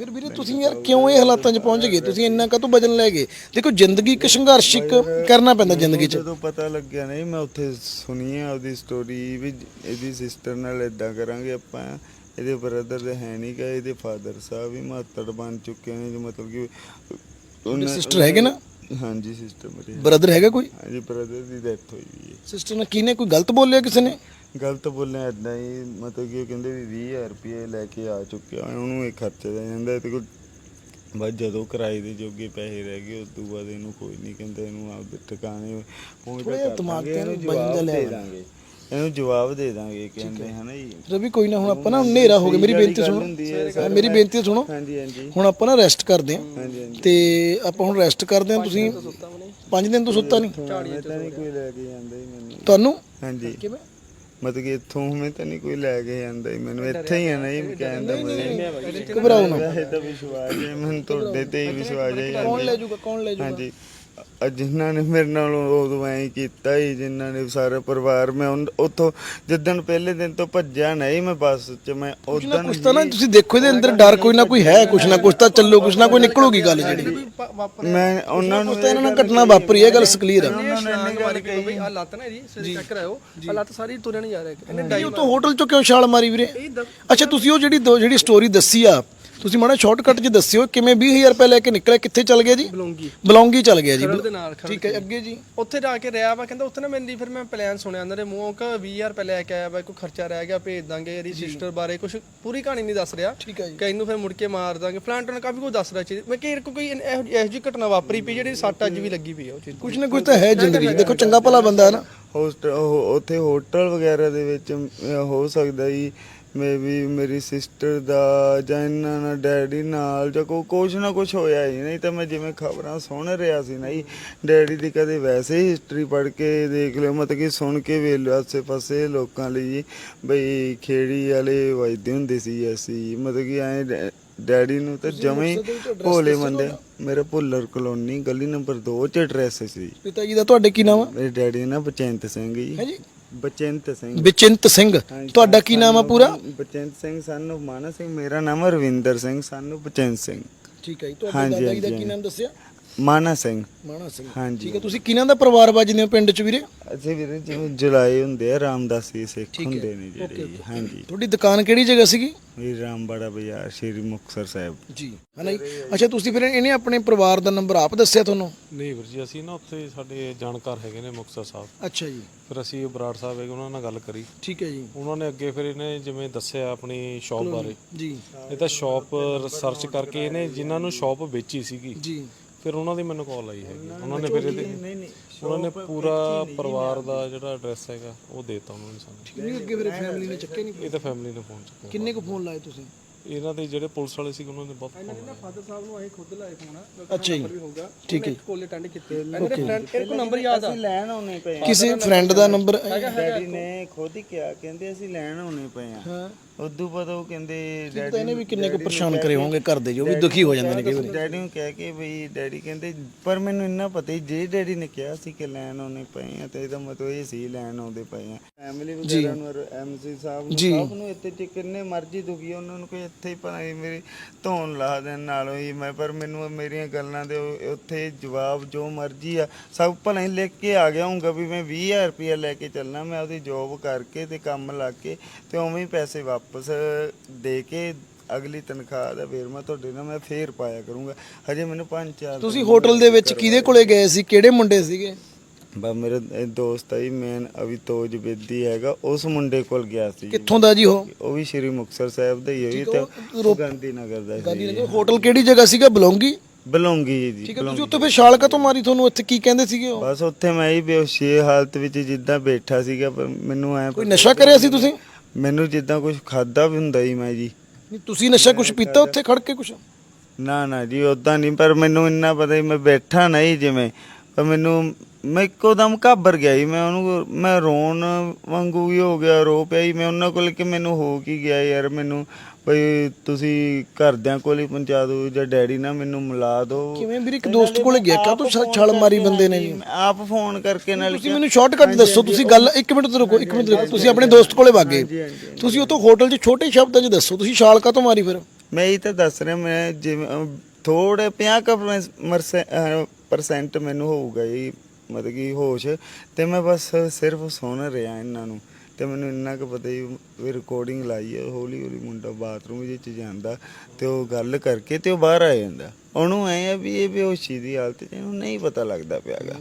ਫਿਰ ਵੀਰੇ ਤੁਸੀਂ ਯਾਰ ਕਿਉਂ ਇਹ ਹਾਲਾਤਾਂ 'ਚ ਪਹੁੰਚ ਗਏ? ਤੁਸੀਂ ਇੰਨਾ ਕਾਹਤੋਂ ਵਜਨ ਲੈ ਗਏ? ਦੇਖੋ ਜ਼ਿੰਦਗੀ ਇੱਕ ਸੰਘਰਸ਼ ਇੱਕ ਕਰਨਾ ਪੈਂਦਾ ਜ਼ਿੰਦਗੀ 'ਚ। ਜਦੋਂ ਪਤਾ ਲੱਗਿਆ ਨਹੀਂ ਮੈਂ ਉੱਥੇ ਸੁਣੀ ਆ ਉਹਦੀ ਸਟੋਰੀ ਵੀ ਇਹਦੀ ਸਿਸਟਰ ਨਾਲ ਇਦਾਂ ਕਰਾਂਗੇ ਆਪਾਂ। ਇਹਦੇ ਬ੍ਰਦਰ ਦੇ ਹੈ ਨਹੀਂ ਗਾ ਇਹਦੇ ਫਾਦਰ ਸਾਹਿਬ ਵੀ ਮਾਤੜ ਬਣ ਚੁੱਕੇ ਨੇ ਜੋ ਮਤਲਬ ਕਿ ਉਹਨਾਂ- sister ਹੈਗੇ ਨਾ? ਹਾਂਜੀ ਸਿਸਟਰ ਮੇਰੇ ਬ੍ਰਦਰ ਹੈਗਾ ਕੋਈ? ਹਾਂਜੀ ਬ੍ਰਦਰ ਦੀ ਡੈਥ ਹੋਈ ਹੈ। ਸਿਸਟਰ ਨੇ ਕਿਹਨੇ ਕੋਈ ਗਲਤ ਬੋਲਿਆ ਕਿਸੇ ਨੇ? ਗਲਤ ਬੋਲਿਆ ਇਦਾਂ ਹੀ ਮਤਲਬ ਕਿ ਉਹ ਕਹਿੰਦੇ ਵੀ 20000 ਰੁਪਏ ਲੈ ਕੇ ਆ ਚੁੱਕਿਆ ਉਹਨੂੰ ਇਹ ਖਰਚੇ ਦਾ ਜਾਂਦਾ ਤੇ ਕੋਈ ਬਸ ਜਦੋਂ ਕਿਰਾਏ ਦੇ ਜੋਗੇ ਪੈਸੇ ਰਹਿ ਗਏ ਉਸ ਤੋਂ ਬਾਅਦ ਇਹਨੂੰ ਕੋਈ ਨਹੀਂ ਕਹਿੰਦਾ ਇਹਨੂੰ ਆਪਦੇ ਟਿਕਾਣੇ ਪਹੁੰਚਦਾ ਥੋੜ੍ਹਾ ਜਿਹਾ ਦਿਮਾਗ ਤੇ ਇਹਨੂੰ ਬੰਦਾ ਜਵਾਬ ਲੈ ਦੇ ਆਉਣਾ। ਦਾਂਗੇ। ਇਹਨੂੰ ਜਵਾਬ ਦੇ ਦਾਂਗੇ ਕਹਿੰਦੇ ਹਨਾ ਜੀ। ਰਵੀ ਕੋਈ ਨਾ ਹੁਣ ਆਪਾਂ ਨਾ ਹਨੇਰਾ ਹੋ ਗਿਆ। ਮੇਰੀ ਬੇਨਤੀ ਸੁਣੋ। ਮੇਰੀ ਬੇਨਤੀ ਸੁਣੋ। ਹਾਂਜੀ ਹਾਂਜੀ। ਹੁਣ ਆਪਾਂ ਨਾ ਰੈਸਟ ਕਰਦੇ ਹਾਂ। ਹਾਂਜੀ ਹਾਂਜੀ। ਤੇ ਆਪਾਂ ਹੁਣ ਰੈਸਟ ਕਰਦੇ ਹਾਂ ਤੁਸੀਂ 5 ਦਿਨ ਤੋਂ ਸੁੱਤਾ ਨਹੀਂ? ਮੈਂ ਤਾਂ ਨਹੀਂ ਕੋਈ ਲੈ ਕੇ ਜਾਂਦਾ ਹੀ ਮੈਨੂੰ। ਤੁਹਾਨੂੰ? ਹਾਂਜੀ। ਕਿਵੇਂ? ਮਤਲਬ ਕਿ ਇੱਥੋਂ ਮੈਂ ਤਾਂ ਨਹੀਂ ਕੋਈ ਲੈ ਕੇ ਜਾਂਦਾ ਹੀ ਮੈਨੂੰ ਇੱਥੇ ਹੀ ਆ ਨਹੀਂ ਕਹਿੰਦਾ ਮੈਨੂੰ ਘਬਰਾਓ ਨਾ। ਵੈਸੇ ਤਾਂ ਵਿਸ਼ਵਾਸ ਹੈ ਮੈਨੂੰ ਤੁਹਾਡੇ ਤੇ ਹੀ ਵਿਸ਼ਵਾਸ ਹੈ ਕੌਣ ਲੈ ਜਾਊਗਾ ਕੌਣ ਲੈ ਜਾਊਗਾ? ਹਾਂਜੀ। ਜਿਨ੍ਹਾਂ ਨੇ ਮੇਰੇ ਨਾਲ ਉਦੋਂ ਐਂ ਕੀਤਾ ਹੀ ਜਿਨ੍ਹਾਂ ਨੇ ਸਾਰਾ ਪਰਿਵਾਰ ਮੈਂ ਉੱਥੋਂ ਜਿੱਦਣ ਪਹਿਲੇ ਦਿਨ ਤੋਂ ਭੱਜਿਆ ਨਹੀਂ ਮੈਂ ਬੱਸ 'ਚ ਮੈਂ ਨਾ ਉਦੋਂ ਕੁਛ ਤਾਂ ਨਾ ਤੁਸੀਂ ਦੇਖੋ ਇਹਦੇ ਅੰਦਰ ਡਰ ਕੋਈ ਨਾ ਕੋਈ ਹੈ ਕੁਛ ਨਾ ਕੁਛ ਤਾਂ ਚੱਲੋ ਕੁਛ ਨਾ ਕੋਈ ਨਿਕਲੂਗੀ ਗੱਲ ਜਿਹੜੀ। ਮੈਂ ਉਹਨਾਂ ਨੂੰ ਕੁਛ ਤਾਂ ਇਹਨਾਂ ਨਾਲ ਘਟਨਾ ਵਾਪਰੀ ਹੈ। ਗੱਲ ਕਲੀਅਰ ਹੈ ਬਈ ਆ ਲੱਤ ਨਾ ਸਿਰ ਚੈੱਕ ਕਰਾਓ ਆ ਲੱਤ ਸਾਰੀ ਤੁਰਿਆ ਨਹੀਂ ਜਾ ਰਿਹਾ। ਇਹਨੇ ਨਹੀਂ ਉਹ ਤਾਂ ਹੋਟਲ ਚੋਂ ਕਿਉਂ ਛਾਲ ਮਾਰੀ ਵੀਰੇ? ਅੱਛਾ ਤੁਸੀਂ ਉਹ ਜਿਹੜੀ ਦੋ- ਜਿਹੜੀ ਸਟੋਰੀ ਦੱਸੀ ਆ ਤੁਸੀਂ ਮਾੜਾ ਸ਼ਾਰਟਕਟ 'ਚ ਦੱਸਿਓ ਕਿਵੇਂ 20000 ਰੁਪਏ ਲੈ ਕੇ ਨਿਕਲਿਆ ਕਿੱਥੇ ਚੱਲ ਗਿਆ ਜੀ? ਬਲੌਂਗੀ। ਬਲੌਂਗੀ ਚੱਲ ਗਿਆ ਜੀ ਖਰੜ ਦੇ ਨਾਲ ਖਰੜ ਠੀਕ ਹੈ ਅੱਗੇ ਜੀ। ਉੱਥੇ ਜਾ ਕੇ ਰਿਹਾ ਵਾ ਕਹਿੰਦਾ ਉੱਥੇ ਨਾ ਮੇਰੀ ਫਿਰ ਮੈਂ ਪਲਾਨ ਸੁਣਿਆ ਉਹਨਾਂ ਦੇ ਮੂੰਹੋਂ ਕਿ 20000 ਰੁਪਏ ਲੈ ਕੇ ਆਇਆ ਵਾ ਕੋਈ ਖਰਚਾ ਰਹਿ ਗਿਆ ਭੇਜ ਦਾਂਗੇ ਇਹਦੀ ਸਿਸਟਰ ਬਾਰੇ ਕੁਝ ਪੂਰੀ ਕਹਾਣੀ ਨਹੀਂ ਦੱਸ ਰਿਹਾ। ਠੀਕ ਹੈ ਜੀ। ਫਿਰ ਮੁੜ ਕੇ ਮਾਰ ਦਾਂਗੇ। ਫਲਾਂਟ ਨੇ ਕਾਫੀ ਕੁਝ ਦੱਸ ਰਿਹਾ ਚੀਜ਼। ਮੈਂ ਕਿ ਕੋਈ ਇਹੋ ਇਹੋ ਜਿਹੀ ਘਟਨਾ ਵਾਪਰੀ ਪਈ ਜਿਹੜੀ ਸੱਟ ਅੱਜ ਵੀ ਲੱਗੀ ਪਈ ਆ ਉਹ ਚੀਜ਼ ਕੁਝ ਨਾ ਕੁਝ ਤਾਂ ਹੈ ਜ਼ਿੰਦਗੀ 'ਚ ਦੇਖੋ ਚੰਗਾ ਭਲਾ ਬੰਦਾ ਹੈ ਨਾ। ਹੋਸਟਲ ਉੱਥੇ ਹੋਟਲ ਵਗੈਰਾ ਦੇ ਵਿੱਚ ਹੋ ਸਕਦਾ ਜੀ। ਮੇਬੀ ਮੇਰੀ ਸਿਸਟਰ ਦਾ ਜਾਂ ਇਹਨਾਂ ਨਾਲ ਡੈਡੀ ਨਾਲ ਜਾਂ ਕੋ ਕੁਛ ਨਾ ਕੁਛ ਹੋਇਆ ਹੀ। ਨਹੀਂ ਤਾਂ ਮੈਂ ਜਿਵੇਂ ਖਬਰਾਂ ਸੁਣ ਰਿਹਾ ਸੀ ਨਾ ਜੀ ਡੈਡੀ ਦੀ ਕਦੇ ਵੈਸੇ ਹਿਸਟਰੀ ਪੜ੍ਹ ਕੇ ਦੇਖ ਲਿਓ ਮਤਲਬ ਕਿ ਸੁਣ ਕੇ ਵੇਖ ਲਿਓ ਆਸੇ ਪਾਸੇ ਲੋਕਾਂ ਲਈ ਬਈ ਖੇੜੀ ਵਾਲੇ ਵਜਦੇ ਹੁੰਦੇ ਸੀ ਅਸੀਂ ਮਤਲਬ ਕਿ ਐ ਡੈਡੀ ਨੂੰ ਤਾਂ ਜਮੇ ਭੋਲੇ ਮੰਦੇ ਮੇਰੇ ਭੁੱਲਰ ਕਲੋਨੀ ਗਲੀ ਨੰਬਰ 2 ਚ ਐਡਰੈਸ ਸੀ। ਪਿਤਾ ਜੀ ਦਾ ਤੁਹਾਡੇ ਕੀ ਨਾਮ ਆ? ਮੇਰੇ ਡੈਡੀ ਨਾ ਬਚੈਂਤ ਸਿੰਘ ਜੀ? ਬਚੈਂਤ ਸਿੰਘ। ਬਚਿੰਤ ਸਿੰਘ। ਤੁਹਾਡਾ ਕੀ ਨਾਮ ਆ ਪੂਰਾ? ਬਚੈਂਤ ਸਿੰਘ ਸਾਨੂੰ ਮਾਨਾ ਸਿੰਘ। ਮੇਰਾ ਨਾਮ ਰਵਿੰਦਰ ਸਿੰਘ ਸਾਨੂੰ ਬਚੈਂਤ ਸਿੰਘ। ਠੀਕ ਹੈ ਜੀ ਤੁਹਾਡੇ ਹਾਂਜੀ, ਦਾਦਾ ਜੀ ਦਾ ਹਾਂਜੀ, ਕੀ ਨਾਮ ਦੱਸਿਆ? ਮਾਨਾ ਸਿੰਘ। ਮਾਣਾ ਸਿੰਘ। ਹਾਂਜੀ। ਠੀਕ ਹੈ ਤੁਸੀਂ ਕਿਹਨਾਂ ਦਾ ਪਰਿਵਾਰ ਵੱਜਦੇ ਹੋ ਪਿੰਡ 'ਚ ਵੀਰੇ? ਅਸੀਂ ਵੀਰੇ ਜਿਵੇਂ ਜੁਲਾਈ ਹੁੰਦੇ ਆ ਰਾਮਦਾਸੀ ਸਿੱਖ ਹੁੰਦੇ ਨੇ ਜਿਹੜੇ ਜੀ, ਹਾਂਜੀ। ਤੁਹਾਡੀ ਦੁਕਾਨ ਕਿਹੜੀ ਜਗ੍ਹਾ ਸੀਗੀ? ਇਹ ਰਾਮਬਾੜਾ ਬਾਜ਼ਾਰ ਸ਼੍ਰੀ ਮੁਕਤਸਰ ਸਾਹਿਬ। ਜੀ ਹਨਾ ਜੀ? ਅੱਛਾ ਤੁਸੀਂ ਫਿਰ ਇਹਨੇ ਆਪਣੇ ਪਰਿਵਾਰ ਦਾ ਨੰਬਰ ਆਪ ਦੱਸਿਆ ਤੁਹਾਨੂੰ? ਨਹੀਂ ਵੀਰ ਜੀ ਅਸੀਂ ਨਾ ਉੱਥੇ ਸਾਡੇ ਜਾਣਕਾਰ ਹੈਗੇ ਨੇ ਮੁਕਤਸਰ ਸਾਹਿਬ। ਅੱਛਾ ਜੀ। ਫਿਰ ਅਸੀਂ ਬਰਾੜ ਸਾਹਿਬ ਹੈਗੇ ਉਹਨਾਂ ਨਾਲ ਗੱਲ ਕਰੀ। ਠੀਕ ਹੈ ਜੀ। ਉਹਨਾਂ ਨੇ ਅੱਗੇ ਫਿਰ ਇਹਨੇ ਜਿਵੇਂ ਦੱਸਿਆ ਆਪਣੀ ਸ਼ਾਪ ਬਾਰੇ। ਜੀ। ਇਹ ਤਾਂ ਸ਼ਾਪ ਰਿਸਰਚ ਕਰਕੇ ਇਹਨੇ ਜਿਨ੍ਹਾਂ ਨੂੰ ਸ਼ਾਪ ਵੇਚੀ ਸੀਗੀ। ਜੀ। ਫਿਰ ਉਹਨਾਂ ਦੀ ਮੈਨੂੰ ਕਾਲ ਆਈ ਹੈਗੀ। ਉਹਨਾਂ ਨੇ ਫਿਰ ਇਹਦੇ ਉਹਨਾਂ ਨੇ ਪੂਰਾ ਪਰਿਵਾਰ ਦਾ ਜਿਹੜਾ ਐਡਰੈਸ ਹੈਗਾ ਉਹ ਦੇਤਾ ਉਹਨਾਂ ਨੇ ਸਾਨੂੰ। ਕਿੰਨੀ ਅੱਗੇ ਫਿਰ ਫੈਮਿਲੀ ਨੇ ਚੱਕੇ ਨਹੀਂ। ਇਹ ਤਾਂ ਫੈਮਿਲੀ ਨੇ ਫੋਨ ਚੁੱਕਿਆ। ਕਿੰਨੇ ਕੁ ਫੋਨ ਲਾਏ ਤੁਸੀਂ? ਇਹਨਾਂ ਦੇ ਜਿਹੜੇ ਪੁਲਿਸ ਵਾਲੇ ਸੀ ਉਹਨਾਂ ਨੇ ਬਹੁਤ phone ਲਾਏ। ਫਾਦਰ ਸਾਹਿਬ ਨੂੰ ਅਸੀਂ ਖੁਦ ਲਾਏ ਫੋਨ ਅੱਛਾ ਜੀ। ਹੋਊਗਾ। ਠੀਕ ਹੈ ਕੋਲ ਅਟੈਂਡ ਕੀਤੀ। ਇਹਨਾਂ ਦੇ ਫਰੈਂਡ ਇਹ ਕੋ ਨੰਬਰ ਯਾਦ ਆ? ਲੈਣ ਆਉਣੇ ਪਏ ਕਿਸੇ ਫਰੈਂਡ ਦਾ ਨੰਬਰ ਡੈਡੀ ਨੇ ਖੁਦ ਹੀ ਕਿਹਾ ਕਹਿੰਦੇ ਅਸੀਂ ਲੈਣ ਆਉਣੇ ਪਏ ਆ। ਹਾਂ। ਉਦੋਂ ਬਾਅਦ ਉਹ ਕਹਿੰਦੇ ਤਾਂ ਡੈਡੀ ਇਹਨੇ ਵੀ ਕਿੰਨੇ ਕੁ ਪਰੇਸ਼ਾਨ ਕਰੇ ਹੋਣਗੇ ਘਰ ਦੇ ਜੋ ਵੀ ਦੁਖੀ ਹੋ ਜਾਂਦੇ ਨੇ ਕਈ ਵਾਰੀ। ਡੈਡੀ ਨੂੰ ਕਹਿ ਕੇ ਬਈ ਡੈਡੀ ਕਹਿੰਦੇ ਪਰ ਮੈਨੂੰ ਇੰਨਾ ਪਤਾ ਹੀ ਜੇ ਡੈਡੀ ਨੇ ਕਿਹਾ ਸੀ ਕਿ ਲੈਣ ਆਉਣੇ ਪਏ ਆ ਤੇ ਇਹਦਾ ਮਤਲਬ ਇਹ ਸੀ ਲੈਣ ਆਉਂਦੇ ਪਏ ਆ। ਫੈਮਿਲੀ ਵਗੈਰਾ ਨੂੰ ਐਮਸੀ ਸਾਹਿਬ ਨੂੰ ਸਭ ਨੂੰ ਇੱਥੇ ਚ ਕਿੰਨੇ ਮਰਜ਼ੀ ਦੁਖੀ ਉਹਨਾਂ ਨੂੰ ਕੋਈ ਇੱਥੇ ਹੀ ਨਹੀਂ ਮੇਰੀ ਧੌਣ ਲਾ ਦੇਣ ਨਾਲੋਂ ਹੀ ਮੈਂ ਪਰ ਮੈਨੂੰ ਮੇਰੀਆਂ ਗੱਲਾਂ ਦੇ ਉੱਥੇ ਜਵਾਬ ਜੋ ਮਰਜ਼ੀ ਆ ਸਭ ਭਲਾ ਹੀ ਲਿਖ ਕੇ ਆ ਗਿਆ ਹੂੰਗਾ ਵੀ ਮੈਂ 20000 ਰੁਪਇਆ ਲੈ ਕੇ ਚੱਲਣਾ ਮੈਂ ਉਹਦੀ ਜੋਬ ਕਰਕੇ ਤੇ ਕੰਮ ਲੱਗ ਕੇ ਤੇ ਉਵੇਂ ਹੀ ਪੈਸੇ ਵਾਪਸ ਦੇ ਕੇ ਅਗਲੀ ਤਨਖਾਹ ਦਾ ਫੇਰ ਮੈਂ ਤੁਹਾਡੇ ਨਾਲ ਮੈਂ ਫੇਰ ਪਾਇਆ ਕਰੂੰਗਾ। ਹਜੇ ਮੈਨੂੰ 5-4 ਤੁਸੀਂ ਹੋਟਲ ਦੇ ਵਿੱਚ ਕਿਹਦੇ ਕੋਲੇ ਗਏ ਸੀ? ਕਿਹੜੇ ਮੁੰਡੇ ਸੀਗੇ? ਬਾ ਮੇਰਾ ਦੋਸਤ ਹੈ ਮੇਨ ਅਵਿਤੋਜ ਬੇਦੀ ਹੈਗਾ ਉਸ ਮੁੰਡੇ ਕੋਲ ਗਿਆ ਸੀ ਕਿੱਥੋਂ ਦਾ ਜੀ ਉਹ? ਉਹ ਵੀ ਸ਼੍ਰੀ ਮੁਕਤਸਰ ਸਾਹਿਬ ਦਾ ਹੀ ਹੋਈ ਤੇ ਗਾਂਧੀ ਨਗਰ ਦਾ ਸੀ ਹੋਟਲ ਕਿਹੜੀ ਜਗ੍ਹਾ ਸੀਗਾ? ਬਲੌਂਗੀ? ਬਲੌਂਗੀ ਜੀ ਠੀਕ ਹੈ ਤੁਸੀਂ ਉੱਥੇ ਫਿਰ ਛਾਲ ਕਾ ਮਾਰੀ ਤੁਹਾਨੂੰ? ਇੱਥੇ ਕੀ ਕਹਿੰਦੇ ਸੀਗੇ ਉਹ? ਬਸ ਉੱਥੇ ਮੈਂ ਹੀ ਬੇਹੋਸ਼ੀ ਹਾਲਤ ਵਿੱਚ ਜਿੱਦਾਂ ਬੈਠਾ ਸੀਗਾ ਪਰ ਮੈਨੂੰ ਐ ਕੋਈ ਨਸ਼ਾ ਕਰਿਆ ਸੀ ਤੁਸੀਂ? ਮੈਨੂੰ ਜਿੱਦਾਂ ਕੁਝ ਖਾਦਾ ਵੀ ਹੁੰਦਾ ਹੀ ਮੈਂ ਜੀ। ਨਹੀਂ ਤੁਸੀਂ ਨਸ਼ਾ ਕੁਝ ਪੀਤਾ ਉੱਥੇ ਖੜ ਕੇ ਕੁਝ ਨਾ ਨਾ ਜੀ ਉਦਾਂ ਨਹੀਂ ਪਰ ਮੈਨੂੰ ਇੰਨਾ ਪਤਾ ਹੀ ਮੈਂ ਬੈਠਾ ਨਹੀਂ ਜਿਵੇਂ। ਪਰ ਮੈਨੂੰ ਮੈਂ ਇੱਕੋ ਦਮ ਘਾਬਰ ਗਿਆ ਜੀ ਮੈਂ ਉਹਨੂੰ ਮੈਂ ਰੋਣ ਵਾਂਗੂ ਹੀ ਹੋ ਗਿਆ ਰੋ ਪਿਆ ਜੀ। ਮੈਂ ਉਹਨਾਂ ਕੋਲ ਕਿ ਮੈਨੂੰ ਹੋ ਕੀ ਗਿਆ ਯਾਰ ਮੈਨੂੰ ਬਈ ਤੁਸੀਂ ਘਰਦਿਆਂ ਕੋਲ ਹੀ ਪਹੁੰਚਾ ਦਿਓ ਜਾਂ ਡੈਡੀ ਨਾਲ ਮੈਨੂੰ ਮਿਲਾ ਦਿਓ ਕਿਵੇਂ ਵੀਰੇ ਇੱਕ ਦੋਸਤ ਕੋਲੇ ਗਿਆ ਕਾ ਤੂੰ ਛਾਲ ਮਾਰੀ ਬੰਦੇ ਨੇ ਜੀ। ਆਪ ਫੋਨ ਕਰਕੇ ਨਾਲ ਤੁਸੀਂ ਮੈਨੂੰ ਸ਼ਾਰਟਕਟ ਦੱਸੋ ਤੁਸੀਂ ਗੱਲ ਇੱਕ ਮਿੰਟ ਰੁਕੋ ਇੱਕ ਮਿੰਟ ਰੁਕੋ। ਤੁਸੀਂ ਆਪਣੇ ਦੋਸਤ ਕੋਲੇ ਵਾਗੇ ਤੁਸੀਂ ਉਤੋਂ ਹੋਟਲ 'ਚ ਛੋਟੇ ਸ਼ਬਦਾਂ 'ਚ ਦੱਸੋ ਤੁਸੀਂ ਛਾਲ ਕਾ ਮਾਰੀ ਫਿਰ? ਮੈਂ ਇਹ ਤਾਂ ਦੱਸ ਰਿਹਾ ਮੈਂ ਜਿਵੇਂ ਥੋੜੇ 50% ਪਰਸੈਂਟ ਮੈਨੂੰ ਹੋਊਗਾ ਜੀ ਮਤਲਬ ਕਿ ਹੋਸ਼ ਤੇ ਮੈਂ ਬਸ ਸਿਰਫ ਸੁਣ ਰਿਹਾ ਇਹਨਾਂ ਨੂੰ। ਤੇ ਮੈਨੂੰ ਇੰਨਾ ਕੁ ਪਤਾ ਹੀ ਵੀ ਰਿਕਾਰਡਿੰਗ ਲਾਈ ਹੈ ਹੌਲੀ ਹੌਲੀ ਮੁੰਡਾ ਬਾਥਰੂਮ ਵਿੱਚ ਜਾਂਦਾ ਤੇ ਉਹ ਗੱਲ ਕਰਕੇ ਤੇ ਉਹ ਬਾਹਰ ਆ ਜਾਂਦਾ। ਉਹਨੂੰ ਐ ਆ ਵੀ ਇਹ ਬੇਹੋਸ਼ੀ ਦੀ ਹਾਲਤ 'ਚ ਇਹਨੂੰ ਨਹੀਂ ਪਤਾ ਲੱਗਦਾ ਪਿਆਗਾ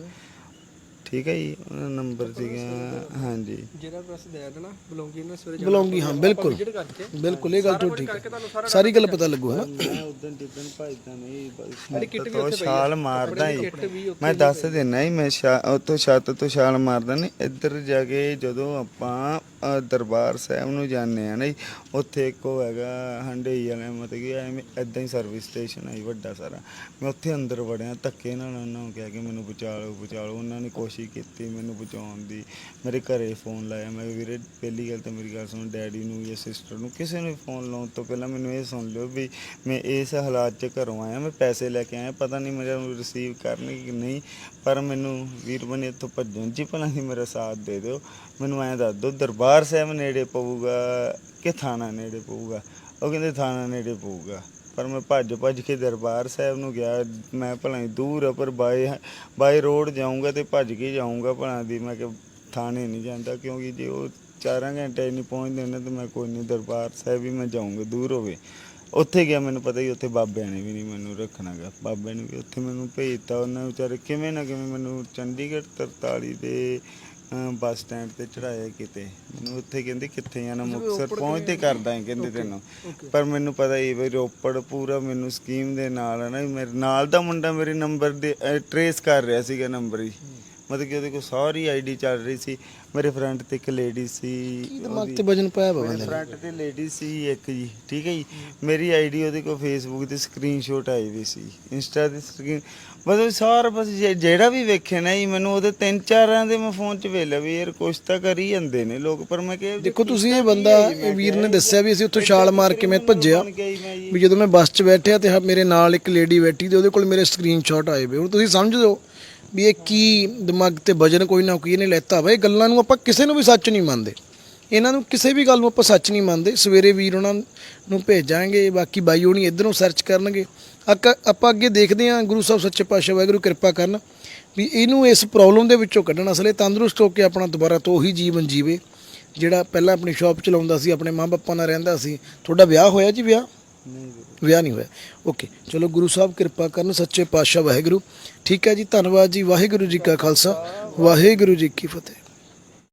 ਠੀਕ ਹੈ ਜੀ ਨੰਬਰ ਸੀਗਾ ਹਾਂਜੀ। ਜਿਹੜਾ ਪ੍ਰੈਸ ਦੇ ਦੇਣਾ ਬਲੌਂਗੀ ਨੇ ਸਵੇਰੇ ਬਲੌਂਗੀ ਹਾਂ ਬਿਲਕੁਲ। ਵਿਜ਼ਿਟ ਕਰਕੇ ਬਿਲਕੁਲ ਇਹ ਗੱਲ ਤੋਂ ਠੀਕ ਹੈ। ਸਾਰੀ ਗੱਲ ਪਤਾ ਲੱਗੂ ਹੈ ਨਾ ਮੈਂ ਉਦੋਂ ਜਿੱਦਣ ਭਜਦਾ ਨਹੀਂ ਬਸ ਤੋਂ ਛਾਲ ਮਾਰਦਾ ਹੀ। ਮੈਂ ਦੱਸ ਦਿੰਨਾ ਹੀ ਮੈਂ ਉੱਥੋਂ ਛੱਤ ਤੋਂ ਛਾਲ ਮਾਰਦਾ ਨਹੀਂ ਇੱਧਰ ਜਾ ਕੇ ਜਦੋਂ ਆਪਾਂ ਦਰਬਾਰ ਸਾਹਿਬ ਨੂੰ ਜਾਂਦੇ ਆ ਨਾ ਜੀ, ਉੱਥੇ ਇੱਕ ਉਹ ਹੈਗਾ ਹੰਡੇਈ ਵਾਲਾ ਮਤਲਬ ਕਿ ਐਵੇਂ ਇਦਾਂ ਹੀ ਸਰਵਿਸ ਸਟੇਸ਼ਨ ਹੈ ਜੀ ਵੱਡਾ ਸਾਰਾ। ਮੈਂ ਉੱਥੇ ਅੰਦਰ ਵੜਿਆ ਧੱਕੇ ਨਾਲ ਉਹਨਾਂ ਨੂੰ ਕਿਹਾ ਕਿ ਮੈਨੂੰ ਬਚਾ ਲਓ ਬਚਾ ਲਓ ਉਹਨਾਂ ਨੇ ਕੋਸ਼ਿਸ਼ ਕੀਤੀ ਮੈਨੂੰ ਬਚਾਉਣ ਦੀ। ਮੇਰੇ ਘਰੇ ਫੋਨ ਲਾਇਆ। ਮੈਂ ਕਿਹਾ, ਵੀਰੇ ਪਹਿਲੀ ਗੱਲ ਤਾਂ ਮੇਰੀ ਗੱਲ ਸੁਣ ਡੈਡੀ ਨੂੰ ਜਾਂ ਸਿਸਟਰ ਨੂੰ ਕਿਸੇ ਨੂੰ ਫੋਨ ਲਾਉਣ ਤੋਂ ਪਹਿਲਾਂ ਮੈਨੂੰ ਇਹ ਸੁਣ ਲਿਓ ਵੀ ਮੈਂ ਇਸ ਹਾਲਾਤ 'ਚ ਘਰੋਂ ਆਇਆ। ਮੈਂ ਪੈਸੇ ਲੈ ਕੇ ਆਇਆ। ਪਤਾ ਨਹੀਂ ਮੇਰਾ ਰਿਸੀਵ ਕਰਨਗੇ ਕਿ ਨਹੀਂ ਪਰ ਮੈਨੂੰ ਵੀਰ ਬਣੇ ਇੱਥੋਂ ਭੱਜਣ ਜੀ ਭਲਾ ਹੀ ਮੇਰਾ ਸਾਥ ਦੇ ਦਿਓ। ਮੈਨੂੰ ਐਂ ਦੱਸ ਦਿਓ ਦਰਬਾਰ ਸਾਹਿਬ ਨੇੜੇ ਪਊਗਾ ਕਿ ਥਾਣਾ ਨੇੜੇ ਪਊਗਾ? ਉਹ ਕਹਿੰਦੇ ਥਾਣਾ ਨੇੜੇ ਪਊਗਾ। ਪਰ ਮੈਂ ਭੱਜ ਭੱਜ ਕੇ ਦਰਬਾਰ ਸਾਹਿਬ ਨੂੰ ਗਿਆ। ਮੈਂ ਭਲਾ ਹੀ ਦੂਰ ਆ, ਪਰ ਬਾਏ ਬਾਏ ਰੋਡ ਜਾਊਂਗਾ ਤੇ ਭੱਜ ਕੇ ਜਾਊਂਗਾ ਭਲਾ ਦੀ। ਮੈਂ ਕਿ ਥਾਣੇ ਨਹੀਂ ਜਾਂਦਾ ਕਿਉਂਕਿ ਜੇ ਉਹ ਚਾਰਾਂ ਘੰਟੇ ਨਹੀਂ ਪਹੁੰਚਦੇ ਨੇ ਤੇ ਮੈਂ ਕੋਈ ਨਹੀਂ, ਦਰਬਾਰ ਸਾਹਿਬ ਵੀ ਮੈਂ ਜਾਊਂਗਾ, ਦੂਰ ਹੋਵੇ। ਉੱਥੇ ਗਿਆ ਮੈਨੂੰ ਪਤਾ ਹੀ, ਉੱਥੇ ਬਾਬਿਆਂ ਨੇ ਵੀ ਨਹੀਂ ਮੈਨੂੰ ਰੱਖਣਾਗਾ ਬਾਬਿਆਂ ਨੇ ਵੀ ਉੱਥੇ ਮੈਨੂੰ ਭੇਜਤਾ, ਉਹਨਾਂ ਵਿਚਾਰੇ ਕਿਵੇਂ ਨਾ ਕਿਵੇਂ ਮੈਨੂੰ ਚੰਡੀਗੜ੍ਹ 43 ਦੇ ਅਹ, ਬੱਸ ਸਟੈਂਡ ਤੇ ਚੜਾਇਆ ਕਿਤੇ। ਮੈਨੂੰ ਉੱਥੇ ਕਹਿੰਦੇ ਕਿੱਥੇ ਜਾਣਾ ਮੁਕਤਸਰ ਪਹੁੰਚਦੇ ਕਰਦਾ ਹੈ ਕਹਿੰਦੇ ਤੈਨੂੰ। ਪਰ ਮੈਨੂੰ ਪਤਾ ਹੀ ਵੀ ਰੋਪੜ ਪੂਰਾ ਮੈਨੂੰ ਸਕੀਮ ਦੇ ਨਾਲ ਹੈ ਨਾ ਮੇਰੇ ਨਾਲ ਦਾ ਮੁੰਡਾ ਮੇਰੇ ਨੰਬਰ ਦੇ ਟਰੇਸ ਕਰ ਰਿਹਾ ਸੀਗਾ ਨੰਬਰ ਹੀ। ਮਤਲਬ ਕਿ ਉਹਦੇ ਕੋਲ ਸਾਰੀ ਆਈਡੀ ਚੱਲ ਰਹੀ ਸੀ। ਮੇਰੇ ਫਰੈਂਡ ਤੇ ਇੱਕ ਲੇਡੀ ਸੀ ਦਿਮਾਗ ਤੇ ਵਜਨ ਪਾਇਆ ਬੰਦੇ ਨੇ? ਫਰੰਟ ਤੇ ਲੇਡੀ ਸੀ ਇੱਕ ਜੀ ਠੀਕ ਹੈ ਜੀ। ਮੇਰੀ ਆਈਡੀ ਉਹਦੇ ਕੋਲ ਫੇਸਬੁੱਕ ਤੇ ਸਕਰੀਨਸ਼ਾਟ ਆਈ ਵੀ ਸੀ ਇੰਸਟਾ ਤੇ ਸਕਰੀਨ ਮਤਲਬ ਸਾਰਾ ਬਸ ਜਿਹੜਾ ਵੀ ਵੇਖੇ ਨਾ ਜੀ ਮੈਨੂੰ ਉਹਦੇ ਤਿੰਨ ਚਾਰਾਂ ਦੇ ਮੈਂ ਫੋਨ 'ਚ ਵੇਲਿਆ ਵੀ ਯਾਰ ਕੁਛ ਤਾਂ ਕਰ ਹੀ ਜਾਂਦੇ ਨੇ ਲੋਕ ਪਰ ਮੈਂ ਕਿਹਾ ਦੇਖੋ ਤੁਸੀਂ ਇਹ ਬੰਦਾ ਇਹ ਵੀਰ ਨੇ ਦੱਸਿਆ ਵੀ ਅਸੀਂ ਉੱਥੋਂ ਛਾਲ ਮਾਰ ਕੇ ਮੈਂ ਭੱਜਿਆ ਵੀ ਜਦੋਂ ਮੈਂ ਬੱਸ 'ਚ ਬੈਠਿਆ ਤੇ ਮੇਰੇ ਨਾਲ ਇੱਕ ਲੇਡੀ ਬੈਠੀ ਤੇ ਉਹਦੇ ਕੋਲ ਮੇਰੇ ਸਕਰੀਨਸ਼ਾਟ ਆਏ ਵੇ। ਹੁਣ ਤੁਸੀਂ ਸਮਝ ਲਓ ਵੀ ਇਹ ਕੀ ਦਿਮਾਗ ਤੇ ਵਜਨ ਕੋਈ ਨਾ ਕੋਈ ਇਹਨੇ ਲੈਤਾ ਵਾ। ਇਹ ਗੱਲਾਂ ਨੂੰ ਆਪਾਂ ਕਿਸੇ ਨੂੰ ਵੀ ਸੱਚ ਨਹੀਂ ਮੰਨਦੇ। ਇਹਨਾਂ ਨੂੰ ਕਿਸੇ ਵੀ ਗੱਲ ਨੂੰ ਆਪਾਂ ਸੱਚ ਨਹੀਂ ਮੰਨਦੇ। ਸਵੇਰੇ ਵੀਰ ਉਹਨਾਂ ਨੂੰ ਭੇਜਾਂਗੇ, ਬਾਕੀ ਬਾਈ ਹੋਣੀ ਇਧਰੋਂ ਸਰਚ ਕਰਨਗੇ। ਅੱਕ- ਆਪਾਂ ਅੱਗੇ ਦੇਖਦੇ ਹਾਂ ਗੁਰੂ ਸਾਹਿਬ ਸੱਚੇ ਪਾਤਸ਼ਾਹ ਵਾਹਿਗੁਰੂ ਕਿਰਪਾ ਕਰਨ ਵੀ ਇਹਨੂੰ ਇਸ ਪ੍ਰੋਬਲਮ ਦੇ ਵਿੱਚੋਂ ਕੱਢਣ ਅਸਲੇ ਤੰਦਰੁਸਤ ਹੋ ਕੇ ਆਪਣਾ ਦੁਬਾਰਾ ਤੋਂ ਉਹੀ ਜੀਵਨ ਜੀਵੇ। ਜਿਹੜਾ ਪਹਿਲਾਂ ਆਪਣੀ ਸ਼ਾਪ ਚਲਾਉਂਦਾ ਸੀ, ਆਪਣੇ ਮਾਂ-ਬਾਪਾਂ ਨਾਲ ਰਹਿੰਦਾ ਸੀ। ਤੁਹਾਡਾ ਵਿਆਹ ਹੋਇਆ ਜੀ ਵਿਆਹ? ਨਹੀਂ ਵਿਆਹ ਨਹੀਂ ਹੋਇਆ। ਓਕੇ ਚਲੋ ਗੁਰੂ ਸਾਹਿਬ ਕਿਰਪਾ ਕਰਨ, ਸੱਚੇ ਪਾਤਸ਼ਾਹ ਵਾਹਿਗੁਰੂ। ਠੀਕ ਹੈ ਜੀ, ਧੰਨਵਾਦ ਜੀ, ਵਾਹਿਗੁਰੂ ਜੀ ਕਾ ਖਾਲਸਾ, ਵਾਹਿਗੁਰੂ ਜੀ ਕੀ ਫਤਿਹ।